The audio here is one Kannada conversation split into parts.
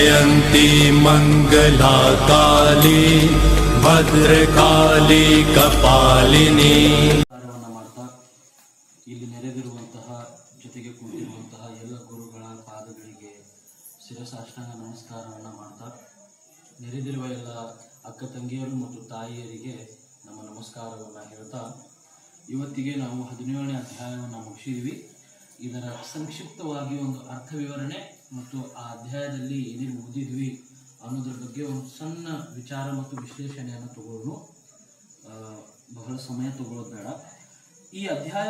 जयन्ती मङ्गला काली भद्रकाली कपालिनी ಕಾರ್ಯವನ್ನು ಮಾಡ್ತಾ ಇಲ್ಲಿ ನೆರೆದಿರುವಂತಹ ಜೊತೆಗೆ ಕೂತಿರುವಂತಹ ಎಲ್ಲ ಗುರುಗಳ ಪಾದಗಳಿಗೆ ಶಿರಸಾಷ್ಟಾಂಗ ನಮಸ್ಕಾರವನ್ನು ಮಾಡ್ತಾ ನೆರೆದಿರುವ ಎಲ್ಲ ಅಕ್ಕ ತಂಗಿಯರು ಮತ್ತು ತಾಯಿಯರಿಗೆ ನಮ್ಮ ನಮಸ್ಕಾರವನ್ನು ಹೇಳ್ತಾ ಇವತ್ತಿಗೆ ನಾವು ಹದಿನೇಳನೇ ಅಧ್ಯಾಯವನ್ನು ಮುಗಿಸಿದ್ವಿ ಇದರ ಸಂಕ್ಷಿಪ್ತವಾಗಿ ಒಂದು ಅರ್ಥ ವಿವರಣೆ ಮತ್ತು ಆ ಅಧ್ಯಾಯದಲ್ಲಿ ಏನೇನು ಓದಿದ್ವಿ ಅನ್ನೋದ್ರ ಬಗ್ಗೆ ಒಂದು ಸಣ್ಣ ವಿಚಾರ ಮತ್ತು ವಿಶ್ಲೇಷಣೆಯನ್ನು ತಗೊಳ್ಳೋಣ ಬಹಳ ಸಮಯ ತಗೊಳ್ಳೋದು ಬೇಡ. ಈ ಅಧ್ಯಾಯ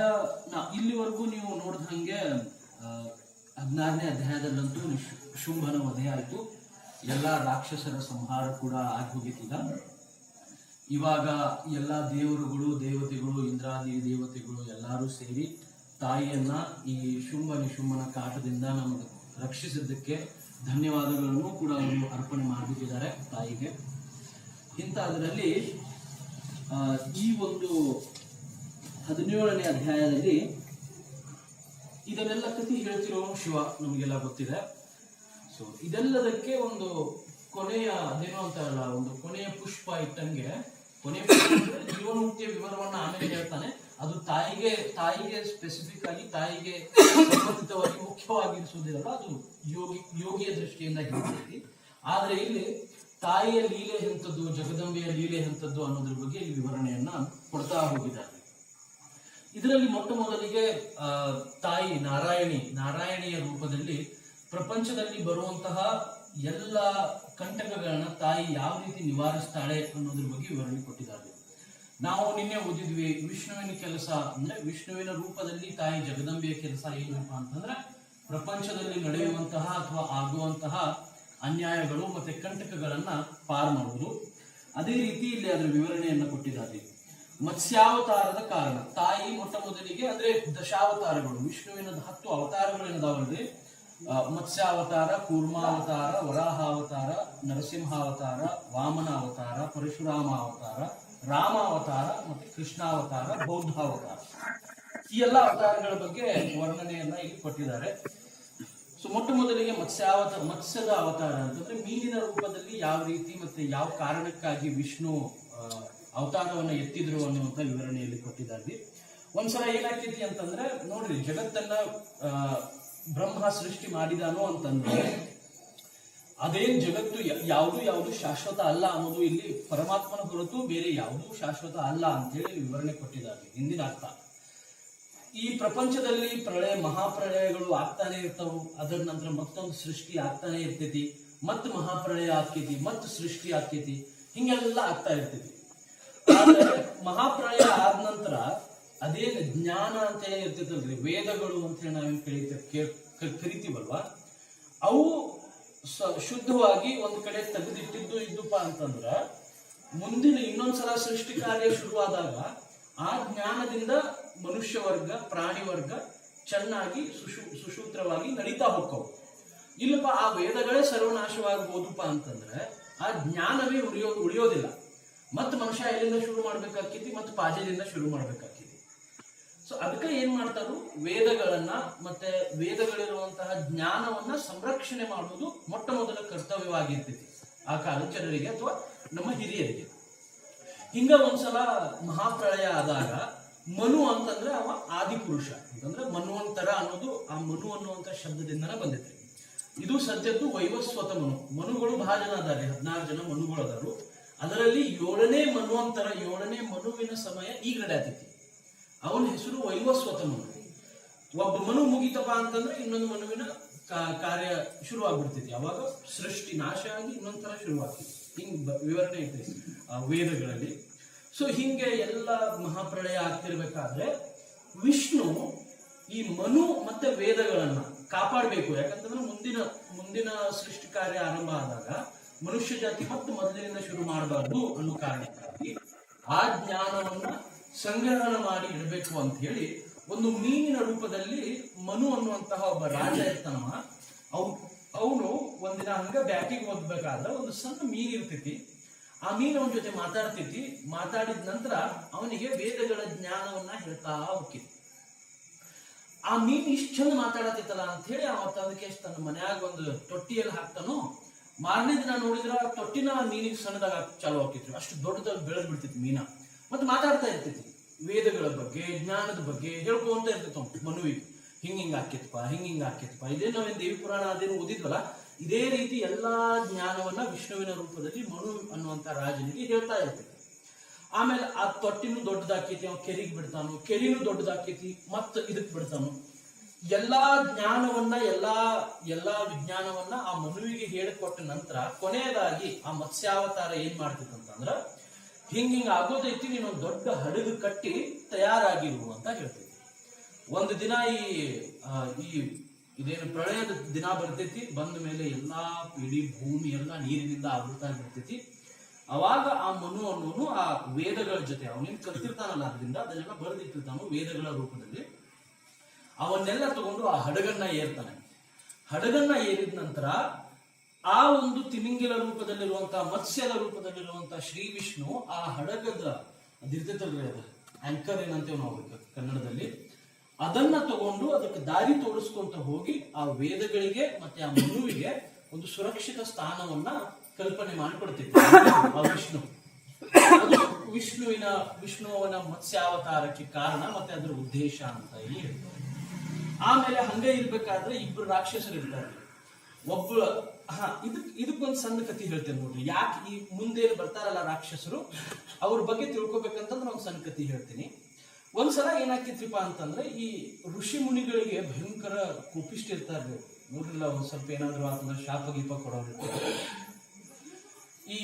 ನಾ ಇಲ್ಲಿವರೆಗೂ ನೀವು ನೋಡಿದ ಹಾಗೆ ಹದಿನಾರನೇ ಅಧ್ಯಾಯದಲ್ಲಂತೂ ಶುಂಭನ ವಧೆ ಆಯಿತು. ಎಲ್ಲ ರಾಕ್ಷಸರ ಸಂಹಾರ ಕೂಡ ಆಗಿ ಇವಾಗ ಎಲ್ಲ ದೇವರುಗಳು, ದೇವತೆಗಳು, ಇಂದ್ರಾದಿ ದೇವತೆಗಳು ಎಲ್ಲರೂ ಸೇರಿ ತಾಯಿಯನ್ನ ಈ ಶುಂಭ ನಿಶುಂಭನ ಕಾಟದಿಂದ ನಮಗೆ ರಕ್ಷಿಸಿದ್ದಕ್ಕೆ ಧನ್ಯವಾದಗಳನ್ನು ಕೂಡ ಅವರು ಅರ್ಪಣೆ ಮಾಡಿಬಿಟ್ಟಿದ್ದಾರೆ ತಾಯಿಗೆ. ಇಂಥ ಅದರಲ್ಲಿ ಈ ಒಂದು ಹದಿನೇಳನೇ ಅಧ್ಯಾಯದಲ್ಲಿ ಇದನ್ನೆಲ್ಲ ಕಥೆ ಹೇಳ್ತಿರೋ ಶಿವ ನಮಗೆಲ್ಲ ಗೊತ್ತಿದೆ. ಸೊ ಇದೆಲ್ಲದಕ್ಕೆ ಒಂದು ಕೊನೆಯ, ಅದೇನೋ ಅಂತಾರಲ್ಲ, ಒಂದು ಕೊನೆಯ ಪುಷ್ಪ ಇಟ್ಟಂಗೆ, ಕೊನೆಯ ಪುಷ್ಪ ಜೀವನ ಜೀವನಮುಕ್ತಿಯ ವಿವರವನ್ನ ಆಮೇಲೆ ಹೇಳ್ತಾನೆ. ಅದು ತಾಯಿಗೆ ತಾಯಿಗೆ ಸ್ಪೆಸಿಫಿಕ್ ಆಗಿ ತಾಯಿಗೆ ಸಂಬಂಧಿತವಾಗಿ ಮುಖ್ಯವಾಗಿರಿಸುವುದಿರಲ್ಲ ಅದು ಯೋಗಿ, ಯೋಗಿಯ ದೃಷ್ಟಿಯಿಂದ ಹೇಳ್ತೀವಿ ಆದ್ರೆ ಇಲ್ಲಿ ತಾಯಿಯ ಲೀಲೆ ಎಂಥದ್ದು, ಜಗದಂಬೆಯ ಲೀಲೆ ಎಂಥದ್ದು ಅನ್ನೋದ್ರ ಬಗ್ಗೆ ಇಲ್ಲಿ ವಿವರಣೆಯನ್ನ ಕೊಡ್ತಾ ಹೋಗಿದ್ದಾರೆ. ಇದರಲ್ಲಿ ಮೊಟ್ಟ ಮೊದಲಿಗೆ ತಾಯಿ ನಾರಾಯಣಿ, ನಾರಾಯಣಿಯ ರೂಪದಲ್ಲಿ ಪ್ರಪಂಚದಲ್ಲಿ ಬರುವಂತಹ ಎಲ್ಲ ಕಂಟಕಗಳನ್ನ ತಾಯಿ ಯಾವ ರೀತಿ ನಿವಾರಿಸ್ತಾಳೆ ಅನ್ನೋದ್ರ ಬಗ್ಗೆ ವಿವರಣೆ ಕೊಟ್ಟಿದ್ದಾರೆ. ನಾವು ನಿನ್ನೆ ಓದಿದ್ವಿ ವಿಷ್ಣುವಿನ ಕೆಲಸ ಅಂದ್ರೆ ವಿಷ್ಣುವಿನ ರೂಪದಲ್ಲಿ ತಾಯಿ ಜಗದಂಬೆಯ ಕೆಲಸ ಏನಪ್ಪ ಅಂತಂದ್ರೆ ಪ್ರಪಂಚದಲ್ಲಿ ನಡೆಯುವಂತಹ ಅಥವಾ ಆಗುವಂತಹ ಅನ್ಯಾಯಗಳು ಮತ್ತೆ ಕಂಟಕಗಳನ್ನ ಪಾರ್ ಮಾಡುವುದು. ಅದೇ ರೀತಿ ಇಲ್ಲಿ ಅದರ ವಿವರಣೆಯನ್ನು ಕೊಟ್ಟಿದ್ದಾರೆ. ಮತ್ಸ್ಯಾವತಾರದ ಕಾರಣ. ತಾಯಿ ಮೊಟ್ಟ ಮೊದಲಿಗೆ ಅಂದ್ರೆ ದಶಾವತಾರಗಳು ವಿಷ್ಣುವಿನ ಹತ್ತು ಅವತಾರಗಳು ಆ, ಮತ್ಸ್ಯಾವತಾರ ಕೂರ್ಮಾವತಾರ ವರಾಹಾವತಾರ ನರಸಿಂಹಾವತಾರ ವಾಮನಾವತಾರ ಪರಶುರಾಮ ಅವತಾರ ರಾಮಾವತಾರ ಮತ್ತೆ ಕೃಷ್ಣಾವತಾರ, ಬೌದ್ಧಾವತಾರ. ಈ ಎಲ್ಲ ಅವತಾರಗಳ ಬಗ್ಗೆ ವರ್ಣನೆಯನ್ನ ಇಲ್ಲಿ ಕೊಟ್ಟಿದ್ದಾರೆ. ಸೊ, ಮೊಟ್ಟ ಮೊದಲಿಗೆ ಮತ್ಸ್ಯಾವತಾರ ಮತ್ಸ್ಯದ ಅವತಾರ ಅಂತಂದ್ರೆ ಮೀನಿನ ರೂಪದಲ್ಲಿ ಯಾವ ರೀತಿ ಮತ್ತೆ ಯಾವ ಕಾರಣಕ್ಕಾಗಿ ವಿಷ್ಣು ಅವತಾರವನ್ನು ಎತ್ತಿದ್ರು ಅನ್ನುವಂತ ವಿವರಣೆಯಲ್ಲಿ ಕೊಟ್ಟಿದ್ದಾರೆ. ಒಂದ್ಸಲ ಏನಾಗ್ತೈತಿ ಅಂತಂದ್ರೆ, ನೋಡ್ರಿ, ಜಗತ್ತನ್ನ ಬ್ರಹ್ಮ ಸೃಷ್ಟಿ ಮಾಡಿದಾನೋ ಅಂತಂದ್ರೆ ಅದೇನ್ ಜಗತ್ತು ಯಾವುದು ಯಾವುದು ಶಾಶ್ವತ ಅಲ್ಲ ಅನ್ನೋದು ಇಲ್ಲಿ ಪರಮಾತ್ಮನ ಹೊರತು ಬೇರೆ ಯಾವುದೂ ಶಾಶ್ವತ ಅಲ್ಲ ಅಂತ ಹೇಳಿ ವಿವರಣೆ ಕೊಟ್ಟಿದ್ದಾರೆ. ಹಿಂದಿನ ಅರ್ಥ. ಈ ಪ್ರಪಂಚದಲ್ಲಿ ಪ್ರಳಯ, ಮಹಾಪ್ರಳಯಗಳು ಆಗ್ತಾನೆ ಇರ್ತವು. ಅದರ ನಂತರ ಮತ್ತೊಂದು ಸೃಷ್ಟಿ ಆಗ್ತಾನೆ ಇರ್ತೈತಿ. ಮತ್ತೆ ಮಹಾಪ್ರಳಯ ಆಕ್ಕೈತಿ ಮತ್ತೆ ಸೃಷ್ಟಿ ಆಕ್ಕೈತಿ ಹಿಂಗೆಲ್ಲ ಆಗ್ತಾ ಇರ್ತೈತಿ. ಮಹಾಪ್ರಳಯ ಆದ ನಂತರ ಅದೇನ್ ಜ್ಞಾನ ಅಂತ ಏನ್ ಇರ್ತೈತಲ್ರಿ, ವೇದಗಳು ಅಂತ ಹೇಳಿ ನಾವೇನ್ ಕರೀತೀವಿ ಕೇ- ಕ- ಕರಿತೀವಲ್ವಾ ಅವು ಶುದ್ಧವಾಗಿ ಒಂದು ಕಡೆ ತೆಗೆದಿಟ್ಟಿದ್ದು ಇದ್ದುಪ್ಪ ಅಂತಂದ್ರ ಮುಂದಿನ ಇನ್ನೊಂದ್ಸಲ ಸೃಷ್ಟಿ ಕಾರ್ಯ ಶುರುವಾದಾಗ ಆ ಜ್ಞಾನದಿಂದ ಮನುಷ್ಯ ವರ್ಗ ಪ್ರಾಣಿ ವರ್ಗ ಚೆನ್ನಾಗಿ ಸುಶು ಸುಸೂತ್ರವಾಗಿ ನಡೀತಾ ಹೋಗ್ತವು. ಇಲ್ಲಪ್ಪ, ಆ ವೇದಗಳೇ ಸರ್ವನಾಶವಾಗಬಹುದಪ್ಪ ಅಂತಂದ್ರೆ ಆ ಜ್ಞಾನವೇ ಉಳಿಯೋ ಉಳಿಯೋದಿಲ್ಲ. ಮತ್ತೆ ಮನುಷ್ಯ ಎಲ್ಲಿಂದ ಶುರು ಮಾಡ್ಬೇಕಾಕೈತಿ ಮತ್ತು ಪಾಜದಿಂದ ಶುರು ಮಾಡ್ಬೇಕಾಕೈತಿ ಸೊ ಅದಕ್ಕೆ ಏನ್ ಮಾಡ್ತಾರು? ವೇದಗಳನ್ನ ಮತ್ತೆ ವೇದಗಳಿರುವಂತಹ ಜ್ಞಾನವನ್ನ ಸಂರಕ್ಷಣೆ ಮಾಡುವುದು ಮೊಟ್ಟ ಮೊದಲ ಕರ್ತವ್ಯವಾಗಿರ್ತೈತಿ. ಆ ಕಾಲಚರರಿಗೆ ಅಥವಾ ನಮ್ಮ ಹಿರಿಯರಿಗೆ. ಹಿಂಗ ಒಂದ್ಸಲ ಮಹಾಪ್ರಳಯ ಆದಾಗ ಮನು ಅಂತಂದ್ರೆ ಅವ ಆದಿಪುರುಷ. ಅಂತಂದ್ರೆ ಮನುವಂತರ ಅನ್ನೋದು ಆ ಮನು ಅನ್ನುವಂತ ಶಬ್ದದಿಂದನೇ ಬಂದಿದೆ. ಇದು ಸದ್ಯದ್ದು ವೈವಸ್ವತ ಮನು. ಮನುಗಳು ಬಹಳ ಜನ ಅದಾರೆ ಹದಿನಾರು ಜನ ಮನುಗಳು ಅದಾರು ಅದರಲ್ಲಿ ಏಳನೇ ಮನುವಂತರ, ಏಳನೇ ಮನುವಿನ ಸಮಯ ಈಗ ನಡೆಯತೈತಿ ಅವನ ಹೆಸರು ವೈವಸ್ವತನು ಒಬ್ಬ ಮನು ಮುಗಿತಪ್ಪ ಅಂತಂದ್ರೆ ಇನ್ನೊಂದು ಮನುವಿನ ಕಾರ್ಯ ಶುರು ಆಗ್ಬಿಡ್ತೈತಿ ಅವಾಗ ಸೃಷ್ಟಿ ನಾಶ ಆಗಿ ಇನ್ನೊಂದ್ ತರ ಶುರು ವಿವರಣೆ ಐತೆ ವೇದಗಳಲ್ಲಿ. ಸೊ ಹಿಂಗೆ ಎಲ್ಲ ಮಹಾಪ್ರಳಯ ಆಗ್ತಿರ್ಬೇಕಾದ್ರೆ ವಿಷ್ಣು ಈ ಮನು ಮತ್ತೆ ವೇದಗಳನ್ನ ಕಾಪಾಡಬೇಕು. ಯಾಕಂತಂದ್ರೆ ಮುಂದಿನ ಮುಂದಿನ ಸೃಷ್ಟಿ ಕಾರ್ಯ ಆರಂಭ ಆದಾಗ ಮನುಷ್ಯ ಜಾತಿ ಮತ್ತು ಮೊದಲಿನಿಂದ ಶುರು ಮಾಡಬಾರ್ದು ಅನ್ನೋ ಕಾರಣಕ್ಕಾಗಿ ಆ ಜ್ಞಾನವನ್ನ ಸಂಗ್ರಹಣ ಮಾಡಿ ಇಡಬೇಕು ಅಂತ ಹೇಳಿ ಒಂದು ಮೀನಿನ ರೂಪದಲ್ಲಿ ಮನು ಅನ್ನುವಂತಹ ಒಬ್ಬ ರಾಜ ಇರ್ತಾನವ. ಅವ್, ಅವನು ಒಂದಿನ ಹಂಗ ಬ್ಯಾಟಿಗೆ ಹೋಗ್ಬೇಕಾದ್ರೆ ಒಂದು ಸಣ್ಣ ಮೀನ್ ಇರ್ತೈತಿ. ಆ ಮೀನು ಅವನ ಜೊತೆ ಮಾತಾಡ್ತೈತಿ. ಮಾತಾಡಿದ ನಂತರ ಅವನಿಗೆ ವೇದಗಳ ಜ್ಞಾನವನ್ನ ಹೇಳ್ತಾ ಹೋಗ್ತೈತಿ. ಆ ಮೀನ್ ಇಷ್ಟ ಚಂದ ಮಾತಾಡತಿತ್ತಲ್ಲ ಅಂತ ಹೇಳಿ ಅವತ್ತ ಅದಕ್ಕೆ ತನ್ನ ಮನ್ಯಾಗ ಒಂದು ತೊಟ್ಟಿಯಲ್ಲಿ ಹಾಕ್ತಾನೋ, ಮಾರನೇ ದಿನ ನೋಡಿದ್ರ ತೊಟ್ಟಿನ ಮೀನಿಗೆ ಸಣ್ಣದಾಗ ಚಾಲು ಹಾಕಿತ್ತು ಅಷ್ಟು ದೊಡ್ಡದಾಗಿ ಬೆಳೆದ್ ಬಿಡ್ತಿತ್ತು ಮೀನ. ಮತ್ತೆ ಮಾತಾಡ್ತಾ ಇರ್ತೈತಿ ವೇದಗಳ ಬಗ್ಗೆ, ಜ್ಞಾನದ ಬಗ್ಗೆ ಹೇಳ್ಕೊಂತ ಇರ್ತಿತ್ತು ಮನುವಿಗೆ, ಹಿಂಗ ಹಿಂಗ ಆಕಿತ್ಪ ಹಿಂಗ ಹಿಂಗ ಆಕಿತ್ಪ ಇದೇ ನಾವೇನು ದೇವಿ ಪುರಾಣ ಅದೇನು ಓದಿದ್ವಲ್ಲ, ಇದೇ ರೀತಿ ಎಲ್ಲಾ ಜ್ಞಾನವನ್ನ ವಿಷ್ಣುವಿನ ರೂಪದಲ್ಲಿ ಮನು ಅನ್ನುವಂತ ರಾಜನಿಗೆ ಹೇಳ್ತಾ ಇರ್ತಿತ್ತು ಆಮೇಲೆ ಆ ತೊಟ್ಟಿನೂ ದೊಡ್ಡದಾಕೈತಿ ಅವ್ನು ಕೆರಿಗೆ ಬಿಡ್ತಾನು, ಕೆರಿನೂ ದೊಡ್ಡದಾಕೈತಿ, ಮತ್ತ ಇದಕ್ ಬಿಡ್ತಾನು. ಎಲ್ಲಾ ಜ್ಞಾನವನ್ನ, ಎಲ್ಲಾ ಎಲ್ಲಾ ವಿಜ್ಞಾನವನ್ನ ಆ ಮನುವಿಗೆ ಹೇಳಿಕೊಟ್ಟ ನಂತರ ಕೊನೆಯದಾಗಿ ಆ ಮತ್ಸ್ಯಾವತಾರ ಏನ್ ಮಾಡ್ತಿತ್ತಂತಂದ್ರ ಹಿಂಗ್ ಹಿಂಗೆ ಆಗೋದೈತಿ ಒಂದು ದೊಡ್ಡ ಹಡಗು ಕಟ್ಟಿ ತಯಾರಾಗಿರು ಅಂತ ಹೇಳ್ತೀವಿ ಒಂದು ದಿನ ಈ ಈ ಇದೇನು ಪ್ರಳಯದ ದಿನ ಬರ್ತೈತಿ, ಬಂದ ಮೇಲೆ ಎಲ್ಲಾ ಇಡೀ ಭೂಮಿ, ಎಲ್ಲ ನೀರಿನಿಂದ ಆವೃತ ಬರ್ತೈತಿ. ಅವಾಗ ಆ ಮನು ಅನ್ನೋನು ಆ ವೇದಗಳ ಜೊತೆ ಅವನೇನ್ ಕಲ್ತಿರ್ತಾನಲ್ಲ ಅದರಿಂದ ಅದನ್ನೆಲ್ಲ ಬರೆದಿಟ್ಟಿರ್ತಾನು ವೇದಗಳ ರೂಪದಲ್ಲಿ. ಅವನ್ನೆಲ್ಲ ತಗೊಂಡು ಆ ಹಡಗನ್ನ ಏರ್ತಾನೆ. ಹಡಗನ್ನ ಏರಿದ ನಂತರ ಆ ಒಂದು ತಿಮಿಂಗಿಲ ರೂಪದಲ್ಲಿರುವಂತಹ ಮತ್ಸ್ಯದ ರೂಪದಲ್ಲಿರುವಂತಹ ಶ್ರೀ ವಿಷ್ಣು ಆ ಹಡಗದ ಅದಿರ್ತೈತಲ್ರಿ ಅದ ಆಂಕರ್ ಏನಂತೇವೆ ನಾವು ಕನ್ನಡದಲ್ಲಿ. ಅದನ್ನ ತಗೊಂಡು ಅದಕ್ಕೆ ದಾರಿ ತೋರಿಸ್ಕೊಂತ ಹೋಗಿ ಆ ವೇದಗಳಿಗೆ ಮತ್ತೆ ಆ ಮನುವಿಗೆ ಒಂದು ಸುರಕ್ಷಿತ ಸ್ಥಾನವನ್ನ ಕಲ್ಪನೆ ಮಾಡಿಕೊಡ್ತಿದ್ದ ಆ ವಿಷ್ಣು. ವಿಷ್ಣುವಿನ, ವಿಷ್ಣುವನ ಮತ್ಸ್ಯಾವತಾರಕ್ಕೆ ಕಾರಣ ಮತ್ತೆ ಅದರ ಉದ್ದೇಶ ಅಂತ ಹೇಳ್ತಾರೆ. ಆಮೇಲೆ ಹಂಗೆ ಇರ್ಬೇಕಾದ್ರೆ ಇಬ್ರು ರಾಕ್ಷಸರು ಇರ್ತಾರೆ ಒಬ್ಬ, ಹಾ, ಇದಕ್, ಇದಕ್ಕೊಂದು ಸಣ್ಣ ಕಥೆ ಹೇಳ್ತೇನೆ ನೋಡ್ರಿ. ಯಾಕೆ ಈ ಮುಂದೇನು ಬರ್ತಾರಲ್ಲ ರಾಕ್ಷಸರು, ಅವ್ರ ಬಗ್ಗೆ ತಿಳ್ಕೊಬೇಕಂತಂದ್ರೆ ನಾವು ಸಣ್ಣ ಕಥೆ ಹೇಳ್ತೀನಿ. ಒಂದ್ಸಲ ಏನಾಕಿತ್ರಿಪ್ಪ ಅಂತಂದ್ರೆ, ಈ ಋಷಿ ಮುನಿಗಳಿಗೆ ಭಯಂಕರ ಕೋಪಿಷ್ಟ ಇರ್ತಾರೆ ನೋಡ್ರಿಲ್ಲ, ಒಂದ್ ಸ್ವಲ್ಪ ಏನಾದ್ರು ಅಂತಂದ್ರೆ ಶಾಪ ಗೀಪ ಕೊಡೋರು. ಈ